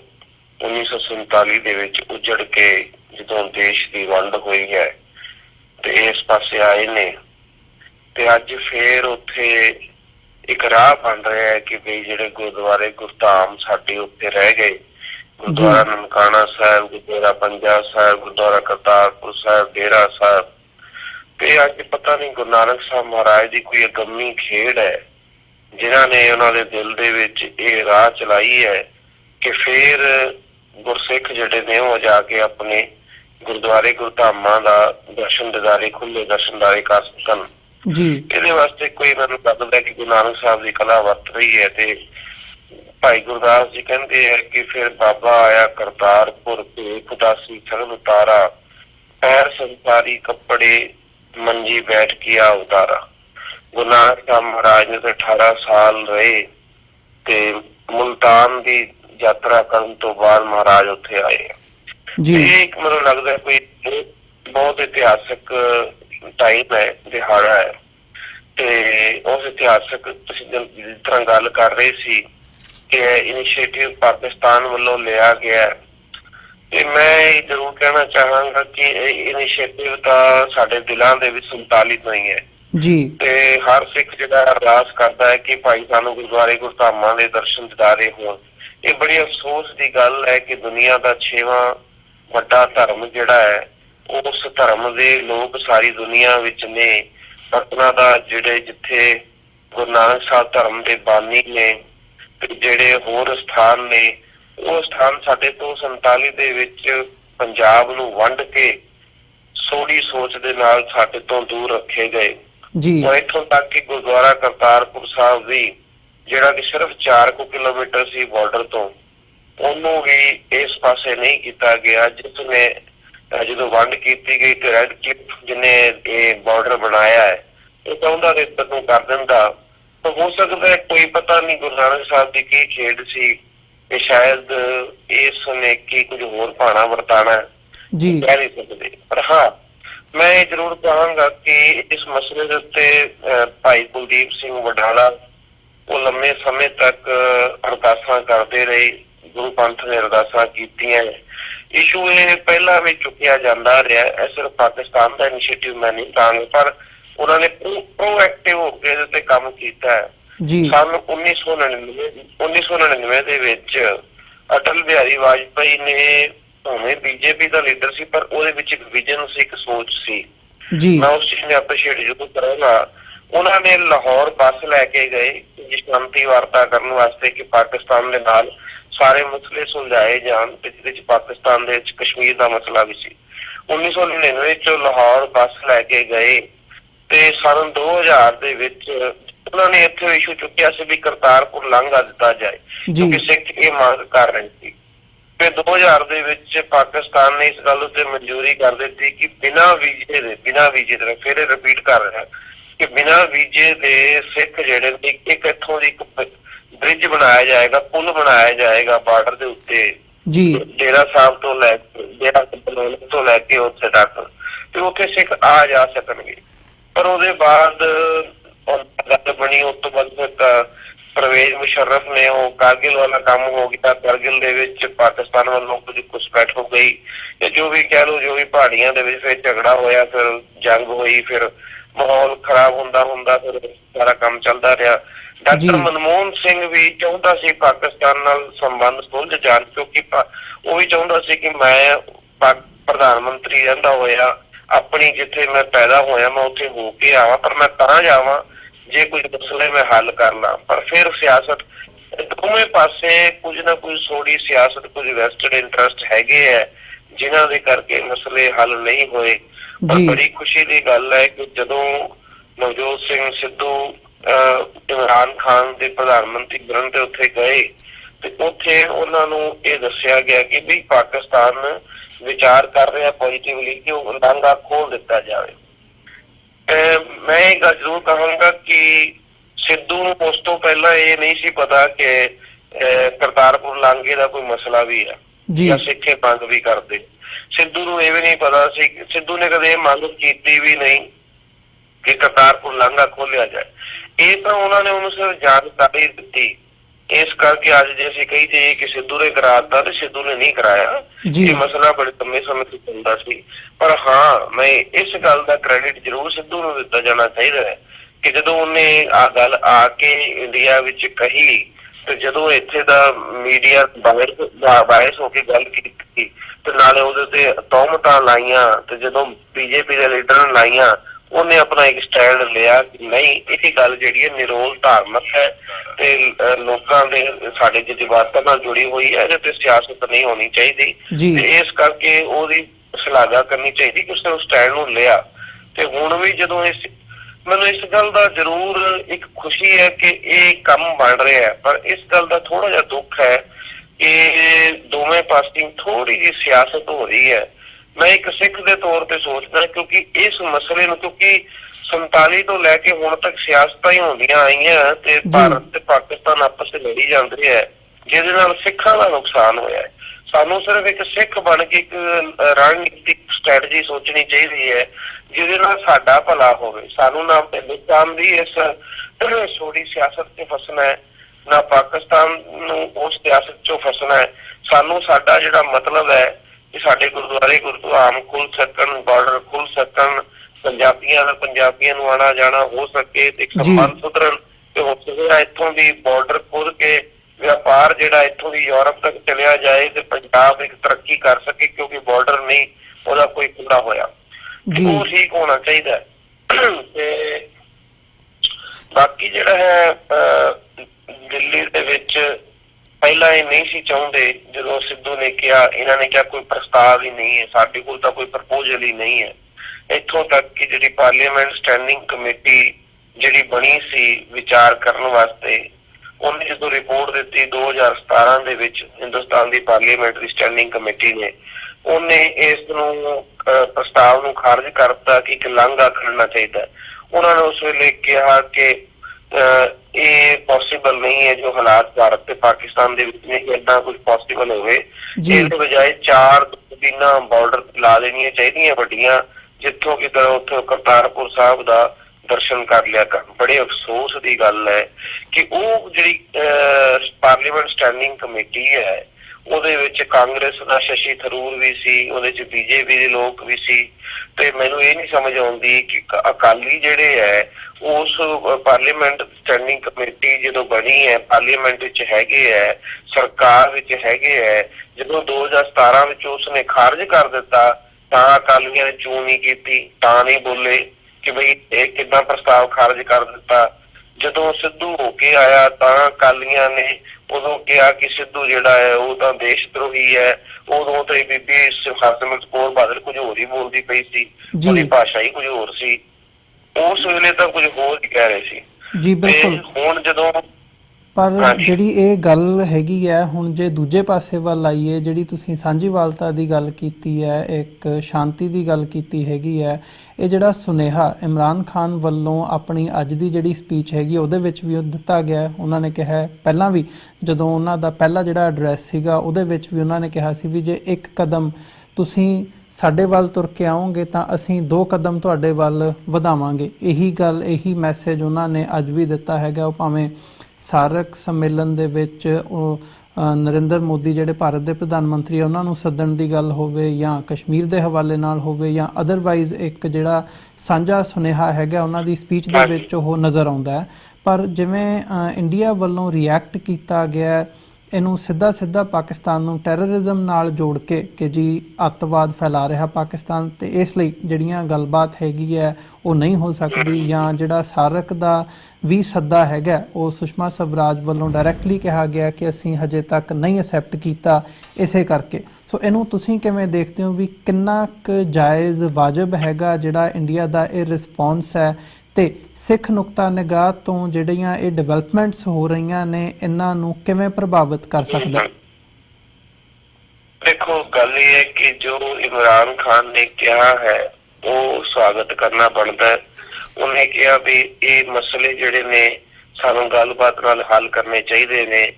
1947 ਦੇ ਵਿੱਚ ਉਜੜ ਕੇ ਜਦੋਂ ਦੇਸ਼ ਦੀ ਵੰਡ ਹੋਈ ਹੈ ਤੇ ਇਸ ਪਾਸੇ ਆਏ ਨੇ ਤੇ ਅੱਜ ਫੇਰ ਉੱਥੇ ਇੱਕ ਰਾਹ ਬਣ ਰਿਹਾ ਹੈ ਕਿ ਵੀ ਜਿਹੜੇ ਗੁਰਦੁਆਰੇ ਗੁਰਧਾਮ ਸਾਡੇ ਉੱਤੇ ਰਹਿ ਗਏ। ਗੁਰਦੁਆਰਾ ਨਨਕਾਣਾ ਸਾਹਿਬ ਗੁਰਦੁਆਰਾ ਪੰਜਾ ਸਾਹਿਬ ਗੁਰਦੁਆਰਾ ਕਰਤਾਰਪੁਰ ਸਾਹਿਬ ਡੇਰਾ ਸਾਹਿਬ। ਤੇ ਅੱਜ ਪਤਾ ਨਹੀਂ ਗੁਰੂ ਨਾਨਕ ਸਾਹਿਬ ਮਹਾਰਾਜ ਦੀ ਕੋਈ ਅਗੰਮੀ ਖੇਡ ਹੈ ਜਿਨ੍ਹਾਂ ਨੇ ਉਹਨਾਂ ਦੇ ਦਿਲ ਦੇ ਵਿੱਚ ਇਹ ਰਾਹ ਚਲਾਈ ਹੈ ਕਿ ਫਿਰ ਗੁਰਸਿੱਖ ਜਿਹੜੇ ਨੇ ਉਹ ਜਾ ਕੇ ਆਪਣੇ ਗੁਰਦੁਆਰੇ ਗੁਰਧਾਮਾਂ ਦਾ ਦਰਸ਼ਨ ਦਿਦਾਰੇ ਖੁੱਲੇ ਦਰਸ਼ਨਦਾਰੇ ਕਰ ਸਕਣ। ਜੀ। ਇਹਦੇ ਵਾਸਤੇ ਕੋਈ ਮੈਨੂੰ ਲੱਗਦਾ ਕਿ ਗੁਰੂ ਨਾਨਕ ਸਾਹਿਬ ਦੀ ਕਲਾ ਵਰਤ ਰਹੀ ਹੈ ਤੇ ਭਾਈ ਗੁਰਦਾਸ ਜੀ ਕਹਿੰਦੇ ਹੈ ਕਿ ਫਿਰ ਬਾਬਾ ਆਇਆ ਕਰਤਾਰਪੁਰ ਭੇਖ ਦਾਸੀ ਛਗਨ ਉਤਾਰਾ ਪੈਰ ਸੰਸਾਰੀ ਕੱਪੜੇ ਮੰਜੀ ਬੈਠ ਕੇ ਆ ਉਤਾਰਾ ਨਾਨਕ ਸਾਹਿਬ ਮਹਾਰਾਜ ਨੇ ਤਾਂ 18 ਸਾਲ ਰਹੇ ਤੇ ਮੁਲਤਾਨ ਦੀ ਯਾਤਰਾ ਕਰਨ ਤੋਂ ਬਾਅਦ ਮਹਾਰਾਜ ਉੱਥੇ ਆਏ। ਜੀ। ਇਹ ਇੱਕ ਮੈਨੂੰ ਲੱਗਦਾ ਕੋਈ ਬਹੁਤ- ਇਤਿਹਾਸਕ ਟਾਈਮ ਹੈ ਦਿਹਾੜਾ ਹੈ। ਤੇ ਉਸ ਇਤਿਹਾਸਕ ਤੁਸੀਂ ਜਿਸ ਤਰ੍ਹਾਂ ਗੱਲ ਕਰ ਰਹੇ ਸੀ ਕਿ ਇਨੀਸ਼ੀਏਟਿਵ ਪਾਕਿਸਤਾਨ ਵੱਲੋਂ ਲਿਆ ਗਿਆ ਹੈ। ਤੇ ਮੈਂ ਇਹ ਜ਼ਰੂਰ ਕਹਿਣਾ ਚਾਹਾਂਗਾ ਕਿ ਇਹ ਇਨੀਸ਼ੀਏਟਿਵ ਤਾਂ ਸਾਡੇ ਦਿਲਾਂ ਦੇ ਵਿੱਚ ਸੰਤਾਲਿਤ ਨਹੀਂ ਹੈ। ਜੀ। ਤੇ ਹਰ ਸਿੱਖ ਜਿਹੜਾ ਅਰਦਾਸ ਕਰਦਾ ਹੈ ਕਿ ਭਾਈ ਸਾਨੂੰ ਗੁਰਦੁਆਰੇ ਗੁਰਧਾਮਾਂ ਦੇ ਦਰਸ਼ਨ ਦਿਦਾਰੇ ਹੋਣ। ਇਹ ਬੜੀ ਅਫਸੋਸ ਦੀ ਗੱਲ ਹੈ ਕਿ ਦੁਨੀਆ ਦਾ ਛੇਵਾਂ ਵੱਡਾ ਧਰਮ ਜਿਹੜਾ ਹੈ ਉਸ ਧਰਮ ਦੇ ਲੋਕ ਸਾਰੀ ਦੁਨੀਆ ਵਿੱਚ ਨੇ। ਪਟਨਾ ਦਾ ਜਿਹੜੇ ਜਿੱਥੇ ਗੁਰੂ ਨਾਨਕ ਸਾਹਿਬ ਧਰਮ ਦੇ ਬਾਨੀ ਨੇ ਜਿਹੜੇ ਹੋਰ ਸਥਾਨ ਨੇ ਉਹ ਸਥਾਨ ਸਾਡੇ ਤੋਂ 47 ਦੇ ਵਿੱਚ ਪੰਜਾਬ ਨੂੰ ਵੰਡ ਕੇ ਸੋੜੀ ਸੋਚ ਦੇ ਨਾਲ ਸਾਡੇ ਤੋਂ ਦੂਰ ਰੱਖੇ ਗਏ। ਜੀ। ਉਹ ਇੱਥੋਂ ਤੱਕ ਕਿ ਗੁਰਦੁਆਰਾ ਕਰਤਾਰਪੁਰ ਸਾਹਿਬ ਵੀ ਜਿਹੜਾ ਕਿ ਸਿਰਫ 4 ਕੁ ਕਿਲੋਮੀਟਰ ਸੀ ਬਾਰਡਰ ਤੋਂ ਉਹਨੂੰ ਵੀ ਇਸ ਪਾਸੇ ਨਹੀਂ ਕੀਤਾ ਗਿਆ ਜਿਸ ਨੇ ਜਦੋਂ ਵੰਡ ਕੀਤੀ ਗਈ ਤੇ ਰੈੱਡ ਕਲਿਪ ਜਿਹਨੇ ਇਹ ਬਾਰਡਰ ਬਣਾਇਆ ਹੈ ਉਹ ਚਾਹੁੰਦਾ ਕਿ ਤਦੋਂ ਕਰ ਦਿੰਦਾ। ਤਾਂ ਹੋ ਸਕਦਾ ਹੈ ਕੋਈ ਪਤਾ ਨਹੀਂ ਗੁਰੂ ਨਾਨਕ ਸਾਹਿਬ ਦੀ ਕੀ ਖੇਡ ਸੀ ਕਿ ਸ਼ਾਇਦ ਇਸ ਨੇ ਕੀ ਕੁਝ ਹੋਰ ਭਾਣਾ ਵਰਤਾਣਾ ਜੀ। ਕਹਿ ਨਹੀਂ ਸਕਦੇ। ਪਰ ਹਾਂ ਮੈਂ ਇਹ ਜ਼ਰੂਰ ਕਹਾਂਗਾ ਕਿ ਇਸ ਮਸਲੇ ਦੇ ਉੱਤੇ ਭਾਈ ਕੁਲਦੀਪ ਸਿੰਘ ਵਡਾਲਾ ਉਹ ਲੰਮੇ ਸਮੇਂ ਤੱਕ ਅਰਦਾਸਾਂ ਕਰਦੇ ਰਹੇ। ਗੁਰੂ ਪੰਥ ਨੇ ਅਰਦਾਸਾਂ ਕੀਤੀਆਂ। ਇਸ਼ੂ ਇਹ ਪਹਿਲਾਂ ਵੀ ਚੁੱਕਿਆ ਜਾਂਦਾ ਰਿਹਾ। ਇਹ ਸਿਰਫ ਪਾਕਿਸਤਾਨ ਦਾ ਇਨੀਸ਼ੀਏਟਿਵ ਮੈਂ ਨਹੀਂ ਕਹਾਂਗਾ ਪਰ ਉਹਨਾਂ ਨੇ ਪ੍ਰੋਐਕਟਿਵ ਹੋ ਕੇ ਇਹਦੇ ਤੇ ਕੰਮ ਕੀਤਾ ਹੈ। ਜੀ। ਸਨ 1999 1999 ਦੇ ਵਿੱਚ ਅਟਲ ਬਿਹਾਰੀ ਵਾਜਪਾਈ ਨੇ ਭਾਵੇਂ ਬੀਜੇਪੀ ਦਾ ਲੀਡਰ ਸੀ ਪਰ ਉਹਦੇ ਵਿੱਚ ਇੱਕ ਵਿਜ਼ਨ ਸੀ ਇੱਕ ਸੋਚ ਸੀ। ਜੀ। ਮੈਂ ਉਸ ਚੀਜ਼ ਨੂੰ ਅਪਰੀਸ਼ੀਏਟ ਜ਼ਰੂਰ ਕਰਾਂਗਾ। ਉਹਨਾਂ ਨੇ ਲਾਹੌਰ ਬੱਸ ਲੈ ਕੇ ਗਏ ਕਿ ਸ਼ਾਂਤੀ ਵਾਰਤਾ ਕਰਨ ਵਾਸਤੇ ਕਿ ਪਾਕਿਸਤਾਨ ਦੇ ਨਾਲ ਸਾਰੇ ਮਸਲੇ ਸੁਲਝਾਏ ਜਾਣ ਤੇ ਜਿਹਦੇ ਵਿੱਚ ਪਾਕਿਸਤਾਨ ਦੇ ਵਿੱਚ ਕਸ਼ਮੀਰ ਦਾ ਮਸਲਾ ਵੀ ਸੀ। 1999 ਵਿੱਚ ਲਾਹੌਰ ਬੱਸ ਲੈ ਕੇ ਗਏ। ਤੇ ਸਨ 2000 ਦੇ ਵਿੱਚ ਉਹਨਾਂ ਨੇ ਇੱਥੇ ਇਸ਼ੂ ਚੁੱਕਿਆ ਸੀ ਵੀ ਕਰਤਾਰਪੁਰ ਲਾਂਘਾ ਦਿੱਤਾ ਜਾਏ ਕਿਉਂਕਿ ਸਿੱਖ ਇਹ ਮੰਗ ਕਰ ਰਹੇ ਸੀ। ਤੇ 2000 ਦੇ ਵਿੱਚ ਪਾਕਿਸਤਾਨ ਨੇ ਇਸ ਗੱਲ ਉੱਤੇ ਮਨਜ਼ੂਰੀ ਕਰ ਦਿੱਤੀ ਕਿ ਬਿਨਾਂ ਵੀਜ਼ੇ ਦੇ ਬਿਨਾਂ ਵੀਜ਼ੇ ਦੇ ਫਿਰ ਰਿਪੀਟ ਕਰ ਰਿਹਾ ਕਿ ਬਿਨਾਂ ਵੀਜ਼ੇ ਦੇ ਸਿੱਖ ਜਿਹੜੇ ਨੇ ਇੱਕ- ਇੱਕ ਇੱਥੋਂ ਦੀ ਇੱਕ ਬ੍ਰਿਜ ਬਣਾਇਆ ਜਾਏਗਾ ਪੁਲ ਬਣਾਇਆ ਜਾਏਗਾ ਬਾਰਡਰ ਦੇ ਉੱਤੇ। ਜੀ। ਡੇਰਾ ਸਾਹਿਬ ਤੋਂ ਲੈ ਕੇ ਡੇਰਾ ਤੋਂ ਲੈ ਕੇ ਉੱਥੇ ਤੱਕ। ਤੇ ਉੱਥੇ ਸਿੱਖ ਆ ਜਾ ਸਕਣਗੇ। ਪਰ ਉਹਦੇ ਬਾਅਦ ਗੱਲ ਬਣੀ ਉਸ ਤੋਂ ਬਾਅਦ ਫਿਰ ਪ੍ਰਵੇਜ਼ ਮੁਸ਼ਰਫ ਨੇ ਉਹ ਕਾਰਗਿਲ ਵਾਲਾ ਕੰਮ ਹੋ ਗਿਆ ਕਾਰਗਿਲ ਦੇ ਵਿੱਚ ਪਾਕਿਸਤਾਨ ਵੱਲੋਂ ਕੁਝ ਘੁਸਪੈਠ ਹੋ ਗਈ ਤੇ ਜੋ ਵੀ ਕਹਿ ਲਓ ਜੋ ਵੀ ਪਹਾੜੀਆਂ ਦੇ ਵਿੱਚ ਫਿਰ ਝਗੜਾ ਹੋਇਆ ਫਿਰ ਜੰਗ ਹੋਈ ਫਿਰ ਮਾਹੌਲ ਖਰਾਬ ਹੁੰਦਾ ਹੁੰਦਾ ਫਿਰ ਸਾਰਾ ਕੰਮ ਚੱਲਦਾ ਰਿਹਾ। ਡਾਕਟਰ ਮਨਮੋਹਨ ਸਿੰਘ ਵੀ ਚਾਹੁੰਦਾ ਸੀ ਪਾਕਿਸਤਾਨ ਨਾਲ ਸੰਬੰਧ ਸੁਲਝ ਜਾਣ ਕਿਉਂਕਿ ਉਹ ਵੀ ਚਾਹੁੰਦਾ ਸੀ ਕਿ ਮੈਂ ਪ੍ਰਧਾਨ ਮੰਤਰੀ ਰਹਿੰਦਾ ਹੋਇਆ ਆਪਣੀ ਜਿੱਥੇ ਮੈਂ ਪੈਦਾ ਹੋਇਆ ਮੈਂ ਉੱਥੇ ਹੋ ਕੇ ਆਵਾਂ ਪਰ ਮੈਂ ਤਾਂ ਜਾਵਾਂ ਜੇ ਕੋਈ ਮਸਲੇ ਮੈਂ ਹੱਲ ਕਰ ਲਾਂ ਪਰ ਫਿਰ ਸਿਆਸਤ ਦੋਵੇਂ ਪਾਸੇ ਕੁਝ ਨਾ ਕੁਝ ਥੋੜੀ ਸਿਆਸਤ ਕੁਝ ਵੈਸਟਡ ਇੰਟਰਸਟ ਹੈਗੇ ਹੈ ਜਿਨ੍ਹਾਂ ਦੇ ਕਰਕੇ ਮਸਲੇ ਹੱਲ ਨਹੀਂ ਹੋਏ ਪਰ। ਬੜੀ ਖੁਸ਼ੀ ਦੀ ਗੱਲ ਹੈ ਕਿ ਜਦੋਂ ਨਵਜੋਤ ਸਿੰਘ ਸਿੱਧੂ ਇਮਰਾਨ ਖਾਨ ਦੇ ਪ੍ਰਧਾਨ ਮੰਤਰੀ ਬਣਨ ਤੇ ਉੱਥੇ ਗਏ ਤੇ ਉੱਥੇ ਉਹਨਾਂ ਨੂੰ ਇਹ ਦੱਸਿਆ ਗਿਆ ਕਿ ਵੀ ਪਾਕਿਸਤਾਨ ਵਿਚਾਰ ਕਰ ਰਿਹਾ ਪੋਜ਼ਿਟਿਵਲੀ ਕਿ ਉਹ ਲਾਂਘਾ ਖੋਲ ਦਿੱਤਾ ਜਾਵੇ। ਮੈਂ ਇਹ ਗੱਲ ਜ਼ਰੂਰ ਕਹਾਂਗਾ ਕਿ ਸਿੱਧੂ ਨੂੰ ਉਸ ਤੋਂ ਪਹਿਲਾਂ ਇਹ ਨਹੀਂ ਸੀ ਪਤਾ ਕਿ ਕਰਤਾਰਪੁਰ ਲਾਂਘੇ ਦਾ ਕੋਈ ਮਸਲਾ ਵੀ ਹੈ ਜੀ। ਜਾਂ ਸਿੱਖੇ ਮੰਗ ਵੀ ਕਰਦੇ। ਸਿੱਧੂ ਨੂੰ ਇਹ ਵੀ ਨਹੀਂ ਪਤਾ ਸੀ ਸਿੱਧੂ ਨੇ ਕਦੇ ਇਹ ਮੰਗ ਕੀਤੀ ਵੀ ਨਹੀਂ ਕਿ ਕਰਤਾਰਪੁਰ ਲਾਂਘਾ ਖੋਲਿਆ ਜਾਏ। ਇਹ ਤਾਂ ਉਹਨਾਂ ਨੇ ਉਹਨੂੰ ਸਿਰਫ ਜਾਣਕਾਰੀ ਦਿੱਤੀ ਇਸ ਕਰਕੇ ਅੱਜ ਜੇ ਅਸੀਂ ਕਹੀ ਕਿ ਸਿੱਧੂ ਨੇ ਕਰਾਤਾ ਤੇ ਸਿੱਧੂ ਨੇ ਨਹੀਂ ਕਰਾਇਆ। ਇਹ ਮਸਲਾ ਬੜੇ ਲੰਮੇ ਸਮੇਂ ਤੋਂ ਚੱਲਦਾ ਸੀ ਪਰ ਹਾਂ ਮੈਂ ਇਸ ਗੱਲ ਦਾ ਕ੍ਰੈਡਿਟ ਜ਼ਰੂਰ ਸਿੱਧੂ ਨੂੰ ਦਿੱਤਾ ਜਾਣਾ ਚਾਹੀਦਾ ਹੈ ਕਿ ਜਦੋਂ ਉਹਨੇ ਆ ਗੱਲ ਆ ਕੇ ਇੰਡੀਆ ਵਿੱਚ ਕਹੀ ਤੇ ਜਦੋਂ ਇੱਥੇ ਦਾ ਮੀਡੀਆ ਬਾਹਰ ਦਾ ਬਾਇਸ ਹੋ ਕੇ ਗੱਲ ਕੀਤੀ ਤੇ ਨਾਲੇ ਉਹਦੇ ਤੇ ਤੌਮਤਾਂ ਲਾਈਆਂ ਤੇ ਜਦੋਂ ਬੀਜੇਪੀ ਦੇ ਲੀਡਰ ਨੇ ਲਾਈਆਂ ਉਹਨੇ ਆਪਣਾ ਇੱਕ ਸਟੈਂਡ ਲਿਆ ਕਿ ਨਹੀਂ ਇਹ ਗੱਲ ਜਿਹੜੀ ਹੈ ਨਿਰੋਲ ਧਾਰਮਿਕ ਹੈ ਤੇ ਲੋਕਾਂ ਦੇ ਸਾਡੇ ਜਜ਼ਬਾਤਾਂ ਨਾਲ ਜੁੜੀ ਹੋਈ ਹੈ ਇਹਦੇ ਤੇ ਸਿਆਸਤ ਨਹੀਂ ਹੋਣੀ ਚਾਹੀਦੀ। ਤੇ ਇਸ ਕਰਕੇ ਉਹਦੀ ਸ਼ਲਾਘਾ ਕਰਨੀ ਚਾਹੀਦੀ ਕਿ ਉਸਨੇ ਉਸ ਸਟੈਂਡ ਨੂੰ ਲਿਆ ਤੇ ਹੁਣ ਵੀ ਜਦੋਂ ਇਸ ਮੈਨੂੰ ਇਸ ਗੱਲ ਦਾ ਜ਼ਰੂਰ ਇੱਕ ਖੁਸ਼ੀ ਹੈ ਕਿ ਇਹ ਕੰਮ ਬਣ ਰਿਹਾ ਹੈ ਪਰ ਇਸ ਗੱਲ ਦਾ ਥੋੜਾ ਜਿਹਾ ਦੁੱਖ ਹੈ ਕਿ ਦੋਵੇਂ ਪਾਸਿਆਂ ਥੋੜੀ ਜਿਹੀ ਸਿਆਸਤ ਹੋ ਰਹੀ ਹੈ ਮੈਂ ਇੱਕ ਸਿੱਖ ਦੇ ਤੌਰ ਤੇ ਸੋਚਦਾ ਕਿਉਂਕਿ ਇਸ ਮਸਲੇ ਨੂੰ ਕਿਉਂਕਿ 47 ਤੋਂ ਲੈ ਕੇ ਹੁਣ ਤੱਕ ਸਿਆਸਤਾਂ ਹੀ ਹੁੰਦੀਆਂ ਆਈਆਂ ਤੇ ਭਾਰਤ ਤੇ ਪਾਕਿਸਤਾਨ ਆਪਸ ਵਿੱਚ ਲੜੀ ਜਾਂਦੇ ਹੈ ਜਿਹਦੇ ਨਾਲ ਸਿੱਖਾਂ ਦਾ ਨੁਕਸਾਨ ਹੋਇਆ ਹੈ। ਸਾਨੂੰ ਸਿਰਫ ਇੱਕ ਸਿੱਖ ਬਣ ਕੇ ਇੱਕ ਰਣਨੀਤਿਕ ਸਟ੍ਰੈਟਜੀ ਸੋਚਣੀ ਚਾਹੀਦੀ ਹੈ ਜਿਹਦੇ ਨਾਲ ਸਾਡਾ ਭਲਾ ਹੋਵੇ। ਸਾਨੂੰ ਨਾ ਹਿੰਦੁਸਤਾਨ ਦੀ ਇਸ ਛੋਟੀ ਸਿਆਸਤ 'ਚ ਫਸਣਾ ਹੈ ਨਾ ਪਾਕਿਸਤਾਨ ਨੂੰ ਉਸ ਸਿਆਸਤ 'ਚੋਂ ਫਸਣਾ ਹੈ। ਸਾਨੂੰ ਸਾਡਾ ਜਿਹੜਾ ਮਤਲਬ ਹੈ ਕਿ ਸਾਡੇ ਗੁਰਦੁਆਰੇ ਗੁਰਦੁਆਮ ਖੁੱਲ ਸਕਣ ਬਾਰਡਰ ਖੁੱਲ ਸਕਣ ਪੰਜਾਬੀਆਂ ਦਾ ਪੰਜਾਬੀਆਂ ਨੂੰ ਆਣਾ ਜਾਣਾ ਹੋ ਸਕੇ ਤੇ। ਸੰਬੰਧ ਸੁਧਰਨ ਤੇ ਹੋ ਸਕੇ ਇੱਥੋਂ ਦੀ ਬਾਰਡਰ ਖੁੱਲ ਕੇ ਵਪਾਰ ਜਿਹੜਾ ਇੱਥੋਂ ਦੀ ਯੂਰਪ ਤੱਕ ਚਲਿਆ ਜਾਏ ਤੇ ਪੰਜਾਬ ਇੱਕ ਤਰੱਕੀ ਕਰ ਸਕੇ ਕਿਉਂਕਿ ਬਾਰਡਰ ਨਹੀਂ ਉਹਦਾ ਕੋਈ ਪੂਰਾ ਹੋਇਆ ਜੀ ਉਹ ਠੀਕ ਹੋਣਾ ਚਾਹੀਦਾ। ਤੇ ਬਾਕੀ ਜਿਹੜਾ ਹੈ ਦਿੱਲੀ ਦੇ ਵਿੱਚ ਪਹਿਲਾਂ ਇਹ ਨਹੀਂ ਸੀ ਚਾਹੁੰਦੇ ਜਦੋਂ ਸਿੱਧੂ ਨੇ ਕਿਹਾ ਇਹਨਾਂ ਨੇ ਕਿਹਾ ਕੋਈ ਪ੍ਰਸਤਾਵ ਹੀ ਨਹੀਂ ਹੈ ਸਾਡੇ ਕੋਲ ਤਾਂ ਕੋਈ ਪ੍ਰਪੋਜ਼ਲ ਹੀ ਨਹੀਂ ਹੈ। ਇੱਥੋਂ ਤੱਕ ਕਿ ਜਿਹੜੀ ਪਾਰਲੀਮੈਂਟ ਸਟੈਂਡਿੰਗ ਕਮੇਟੀ ਜਿਹੜੀ ਬਣੀ ਸੀ ਵਿਚਾਰ ਕਰਨ ਵਾਸਤੇ ਉਹਨੇ ਜਦੋਂ ਰਿਪੋਰਟ ਦਿੱਤੀ 2017 ਦੇ ਵਿੱਚ ਹਿੰਦੁਸਤਾਨ ਦੀ ਪਾਰਲੀਮੈਂਟਰੀ ਸਟੈਂਡਿੰਗ ਕਮੇਟੀ ਨੇ ਉਹਨੇ ਇਸ ਨੂੰ ਪ੍ਰਸਤਾਵ ਨੂੰ ਖਾਰਜ ਕਰਤਾ ਕਿ ਇੱਕ ਲਾਂਘਾ ਕਰਨਾ ਚਾਹੀਦਾ ਉਹਨਾਂ ਨੇ ਉਸ ਵੇਲੇ ਕਿਹਾ ਕਿ ਅਹ, ਇਹ ਪੋਸੀਬਲ ਨਹੀਂ ਹੈ ਜੋ ਹਾਲਾਤ ਭਾਰਤ ਤੇ ਪਾਕਿਸਤਾਨ ਦੇ ਵਿੱਚ ਨੇ ਇਦਾਂ ਕੁਝ ਪੋਸੀਬਲ ਹੋਵੇ। ਜੀ। ਇਹਦੇ ਬਜਾਏ ਚਾਰ ਬਿਨਾ ਬਾਰਡਰ ਲਾ ਦੇਣੀਆਂ ਚਾਹੀਦੀਆਂ ਵੱਡੀਆਂ ਜਿੱਥੋਂ ਕਿ ਉੱਥੋਂ ਕਰਤਾਰਪੁਰ ਸਾਹਿਬ ਦਾ ਦਰਸ਼ਨ ਕਰ ਲਿਆ ਕਰਨ ਬੜੇ ਅਫਸੋਸ ਦੀ ਗੱਲ ਹੈ ਕਿ ਉਹ ਜਿਹੜੀ ਪਾਰਲੀਮੈਂਟ ਸਟੈਂਡਿੰਗ ਕਮੇਟੀ ਹੈ ਉਹਦੇ ਵਿੱਚ ਕਾਂਗਰਸ ਦਾ ਸ਼ਸ਼ੀ ਥਰੂਰ ਵੀ ਸੀ ਉਹਦੇ ਵਿੱਚ ਬੀਜੇਪੀ ਦੇ ਲੋਕ ਵੀ ਸੀ। ਤੇ ਮੈਨੂੰ ਇਹ ਨਹੀਂ ਸਮਝ ਆਉਂਦੀ ਕਿ ਕ- ਅਕਾਲੀ ਜਿਹੜੇ ਹੈ ਉਸ ਪਾਰਲੀਮੈਂਟ ਸਟੈਂਡਿੰਗ ਕਮੇਟੀ ਜਦੋਂ ਬਣੀ ਹੈ ਪਾਰਲੀਮੈਂਟ ਵਿੱਚ ਹੈਗੇ ਹੈ ਸਰਕਾਰ ਵਿੱਚ ਹੈਗੇ ਹੈ ਜਦੋਂ 2017 ਵਿੱਚ ਉਸਨੇ ਖਾਰਜ ਕਰ ਦਿੱਤਾ ਤਾਂ ਅਕਾਲੀਆਂ ਨੇ ਚੂੰ ਨਹੀਂ ਕੀਤੀ ਤਾਂ ਨਹੀਂ ਬੋਲੇ ਕਿ ਭਈ ਇਹ ਕਿੱਦਾਂ ਪ੍ਰਸਤਾਵ ਖਾਰਜ ਕਰ ਦਿੱਤਾ। ਜਦੋਂ ਸਿੱਧੂ ਹੋ ਕੇ ਆਇਆ ਤਾਂ ਅਕਾਲੀਆਂ ਨੇ ਉਦੋਂ ਕਿਹਾ ਕਿ ਸਿੱਧੂ ਜਿਹੜਾ ਹੈ ਉਹ ਤਾਂ ਦੇਸ਼ ਦਰੋਹੀ ਹੈ। ਉਦੋਂ ਤੇ ਬੀਬੀ ਹਰਸਿਮਰਤ ਕੌਰ ਬਾਦਲ ਕੁਝ ਹੋਰ ਹੀ ਬੋਲਦੀ ਪਈ ਸੀ। ਉਹਦੀ ਭਾਸ਼ਾ ਹੀ ਕੁਝ ਹੋਰ ਸੀ। ਉਸ ਵੇਲੇ ਤਾਂ ਕੁਝ ਹੋਰ ਹੀ ਕਹਿ ਰਹੇ ਸੀ। ਜੀ ਤੇ ਬਿਲਕੁਲ। ਹੁਣ ਜਦੋਂ ਪਰ ਹਾਂਜੀ। ਜਿਹੜੀ ਇਹ ਗੱਲ ਹੈਗੀ ਹੈ ਹੁਣ ਜੇ ਦੂਜੇ ਪਾਸੇ ਵੱਲ ਆਈਏ ਜਿਹੜੀ ਤੁਸੀਂ ਸਾਂਝੀਵਾਲਤਾ ਦੀ ਗੱਲ ਕੀਤੀ ਹੈ ਇੱਕ ਸ਼ਾਂਤੀ ਦੀ ਗੱਲ ਕੀਤੀ ਹੈਗੀ ਹੈ ਇਹ ਜਿਹੜਾ ਸੁਨੇਹਾ ਇਮਰਾਨ ਖਾਨ ਵੱਲੋਂ ਆਪਣੀ ਅੱਜ ਦੀ ਜਿਹੜੀ ਸਪੀਚ ਹੈਗੀ ਉਹਦੇ ਵਿੱਚ ਵੀ ਉਹ ਦਿੱਤਾ ਗਿਆ ਹੈ। ਉਹਨਾਂ ਨੇ ਕਿਹਾ ਹੈ, ਪਹਿਲਾਂ ਵੀ ਜਦੋਂ ਉਹਨਾਂ ਦਾ ਪਹਿਲਾ ਜਿਹੜਾ ਐਡਰੈਸ ਸੀਗਾ ਉਹਦੇ ਵਿੱਚ ਵੀ ਉਹਨਾਂ ਨੇ ਕਿਹਾ ਸੀ ਵੀ ਜੇ ਇੱਕ ਕਦਮ ਤੁਸੀਂ ਸਾਡੇ ਵੱਲ ਤੁਰ ਕੇ ਆਓਗੇ ਤਾਂ ਅਸੀਂ ਦੋ ਕਦਮ ਤੁਹਾਡੇ ਵੱਲ ਵਧਾਵਾਂਗੇ। ਇਹੀ ਗੱਲ ਇਹੀ ਮੈਸੇਜ ਉਹਨਾਂ ਨੇ ਅੱਜ ਵੀ ਦਿੱਤਾ ਹੈਗਾ। ਉਹ ਭਾਵੇਂ ਸਾਰਕ ਸੰਮੇਲਨ ਦੇ ਵਿੱਚ ਉਹ ਨਰਿੰਦਰ ਮੋਦੀ ਜਿਹੜੇ ਭਾਰਤ ਦੇ ਪ੍ਰਧਾਨ ਮੰਤਰੀ ਆ ਉਹਨਾਂ ਨੂੰ ਸੱਦਣ ਦੀ ਗੱਲ ਹੋਵੇ ਜਾਂ ਕਸ਼ਮੀਰ ਦੇ ਹਵਾਲੇ ਨਾਲ ਹੋਵੇ ਜਾਂ ਅਦਰਵਾਈਜ਼ ਇੱਕ ਜਿਹੜਾ ਸਾਂਝਾ ਸੁਨੇਹਾ ਹੈਗਾ ਉਹਨਾਂ ਦੀ ਸਪੀਚ ਦੇ। ਵਿੱਚ ਉਹ ਨਜ਼ਰ ਆਉਂਦਾ ਹੈ। ਪਰ ਜਿਵੇਂ ਇੰਡੀਆ ਵੱਲੋਂ ਰਿਐਕਟ ਕੀਤਾ ਗਿਆ ਹੈ, ਇਹਨੂੰ ਸਿੱਧਾ ਸਿੱਧਾ ਪਾਕਿਸਤਾਨ ਨੂੰ ਟੈਰਰਿਜ਼ਮ ਨਾਲ ਜੋੜ ਕੇ ਕਿ ਜੀ ਅੱਤਵਾਦ ਫੈਲਾ ਰਿਹਾ ਪਾਕਿਸਤਾਨ ਤੇ ਇਸ ਲਈ ਜਿਹੜੀਆਂ ਗੱਲਬਾਤ ਹੈਗੀ ਹੈ ਉਹ ਨਹੀਂ ਹੋ ਸਕਦੀ ਜਾਂ ਜਿਹੜਾ ਸਾਰਕ ਦਾ ਵੀ ਸੱਦਾ ਹੈਗਾ, ਉਹ ਸੁਸ਼ਮਾ ਸਵਰਾਜ ਵੱਲੋਂ ਡਾਇਰੈਕਟਲੀ ਕਿਹਾ ਗਿਆ ਕਿ ਅਸੀਂ ਹਜੇ ਤੱਕ ਨਹੀਂ ਅਸੈਪਟ ਕੀਤਾ ਇਸੇ ਕਰਕੇ। ਸੋ ਇਹਨੂੰ ਤੁਸੀਂ ਕਿਵੇਂ ਦੇਖਦੇ ਹੋ ਵੀ ਕਿੰਨਾ ਕੁ ਜਾਇਜ਼ ਵਾਜਬ ਹੈਗਾ ਜਿਹੜਾ ਇੰਡੀਆ ਦਾ ਇਹ ਰਿਸਪੌਂਸ ਹੈ ਤੇ ਸਿੱਖ ਨੁਕਤਾ ਨਿਗਾਹ ਤੋਂ ਜਿਹੜੀਆਂ ਇਹ ਡਿਵੈਲਪਮੈਂਟਸ ਹੋ ਰਹੀਆਂ ਨੇ, ਇਹਨਾਂ ਨੂੰ ਕਿਵੇਂ ਪ੍ਰਭਾਵਿਤ ਕਰ ਸਕਦਾ? ਦੇਖੋ, ਗੱਲ ਇਹ ਹੈ ਕਿ ਜੋ ਇਮਰਾਨ ਖਾਨ ਨੇ ਕਿਹਾ ਹੈ, ਉਹ ਸਵਾਗਤ ਕਰਨਾ ਬਣਦਾ ਹੈ। ਉਹਨੇ ਕਿਹਾ ਵੀ ਇਹ ਮਸਲੇ ਜਿਹੜੇ ਨੇ, ਸਾਨੂੰ ਗੱਲਬਾਤ ਨਾਲ ਹੱਲ ਕਰਨੇ ਚਾਹੀਦੇ ਨੇ।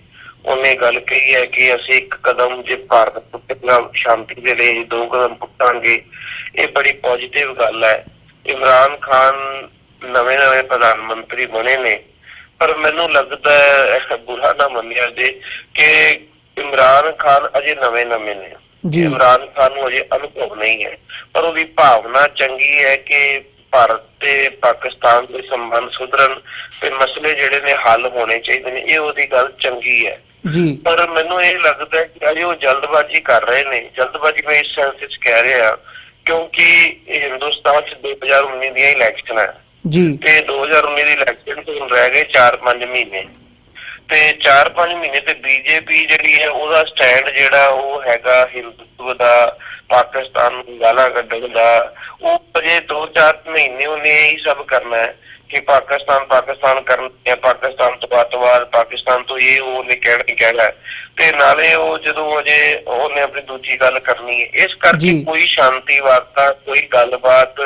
ਉਹਨੇ ਗੱਲ ਕਹੀ ਹੈ ਕਿ ਅਸੀਂ ਇੱਕ ਕਦਮ ਜੇ ਭਾਰਤ ਪੁੱਟੇਗਾ ਸ਼ਾਂਤੀ ਦੇ ਲਈ ਦੋ ਕਦਮ ਪੁੱਟਾਂਗੇ, ਇਹ ਬੜੀ ਪੋਜ਼ਿਟਿਵ ਗੱਲ ਹੈ। ਇਮਰਾਨ ਖਾਨ ਨਵੇਂ ਨਵੇਂ ਪ੍ਰਧਾਨ ਮੰਤਰੀ ਬਣੇ ਨੇ। ਪਰ ਮੈਨੂੰ ਲੱਗਦਾ ਹੈ ਬੁਰਾ ਨਾ ਮੰਨਿਆ ਜੇ ਕਿ ਇਮਰਾਨ ਖਾਨ ਅਜੇ ਨਵੇਂ ਨਵੇਂ ਨੇ। ਜੀ। ਇਮਰਾਨ ਖਾਨ ਨੂੰ ਅਜੇ ਅਨੁਭਵ ਨਹੀਂ ਹੈ। ਪਰ ਉਹਦੀ ਭਾਵਨਾ ਚੰਗੀ ਹੈ ਕਿ ਭਾਰਤ ਤੇ ਪਾਕਿਸਤਾਨ ਦੇ ਸੰਬੰਧ ਸੁਧਰਨ ਤੇ ਮਸਲੇ ਜਿਹੜੇ ਨੇ ਹੱਲ ਹੋਣੇ ਚਾਹੀਦੇ ਨੇ। ਇਹ ਉਹਦੀ ਗੱਲ ਚੰਗੀ ਹੈ। ਜੀ। ਪਰ ਮੈਨੂੰ ਇਹ ਲੱਗਦਾ ਹੈ ਕਿ ਅਜੇ ਉਹ ਜਲਦਬਾਜ਼ੀ ਕਰ ਰਹੇ ਨੇ। ਜਲਦਬਾਜ਼ੀ ਮੈਂ ਇਸ ਸੈਂਸ ਵਿੱਚ ਕਹਿ ਰਿਹਾ ਕਿਉਂਕਿ ਇਹ ਹਿੰਦੁਸਤਾਨ 'ਚ 2019 ਦੀਆਂ ਇਲੈਕਸ਼ਨ ਹੈ। ਜੀ ਤੇ 2019 ਦੀ ਇਲੈਕਸ਼ਨ ਤੋਂ ਰਹਿ ਗਏ 4-5 ਮਹੀਨੇ ਤੇ 4-5 ਮਹੀਨੇ ਤੇ ਬੀਜੇਪੀ ਜਿਹੜੀ ਹੈ ਉਹਦਾ ਸਟੈਂਡ ਜਿਹੜਾ ਉਹ ਹੈਗਾ ਹਿੰਦੂਤਵ ਦਾ ਪਾਕਿਸਤਾਨ ਨੂੰ ਗਾਲਾਂ ਕੱਢਣ ਦਾ ਉਹ ਅਜੇ 2-4 ਮਹੀਨੇ ਉਹਨੇ ਇਹੀ ਸਭ ਕਰਨਾ ਹੈ ਕਿ ਪਾਕਿਸਤਾਨ ਪਾਕਿਸਤਾਨ ਕਰਨ ਜਾਂ ਪਾਕਿਸਤਾਨ ਤੋਂ ਅੱਤਵਾਦ ਪਾਕਿਸਤਾਨ ਤੋਂ ਇਹ ਉਹਨੇ ਕਹਿਣਾ ਹੀ ਕਹਿਣਾ। ਤੇ ਨਾਲੇ ਉਹ ਜਦੋਂ ਅਜੇ ਉਹਨੇ ਆਪਣੀ ਦੂਜੀ ਗੱਲ ਕਰਨੀ ਹੈ ਇਸ ਕਰਕੇ। ਕੋਈ ਸ਼ਾਂਤੀ ਵਾਰਤਾ ਕੋਈ ਗੱਲਬਾਤ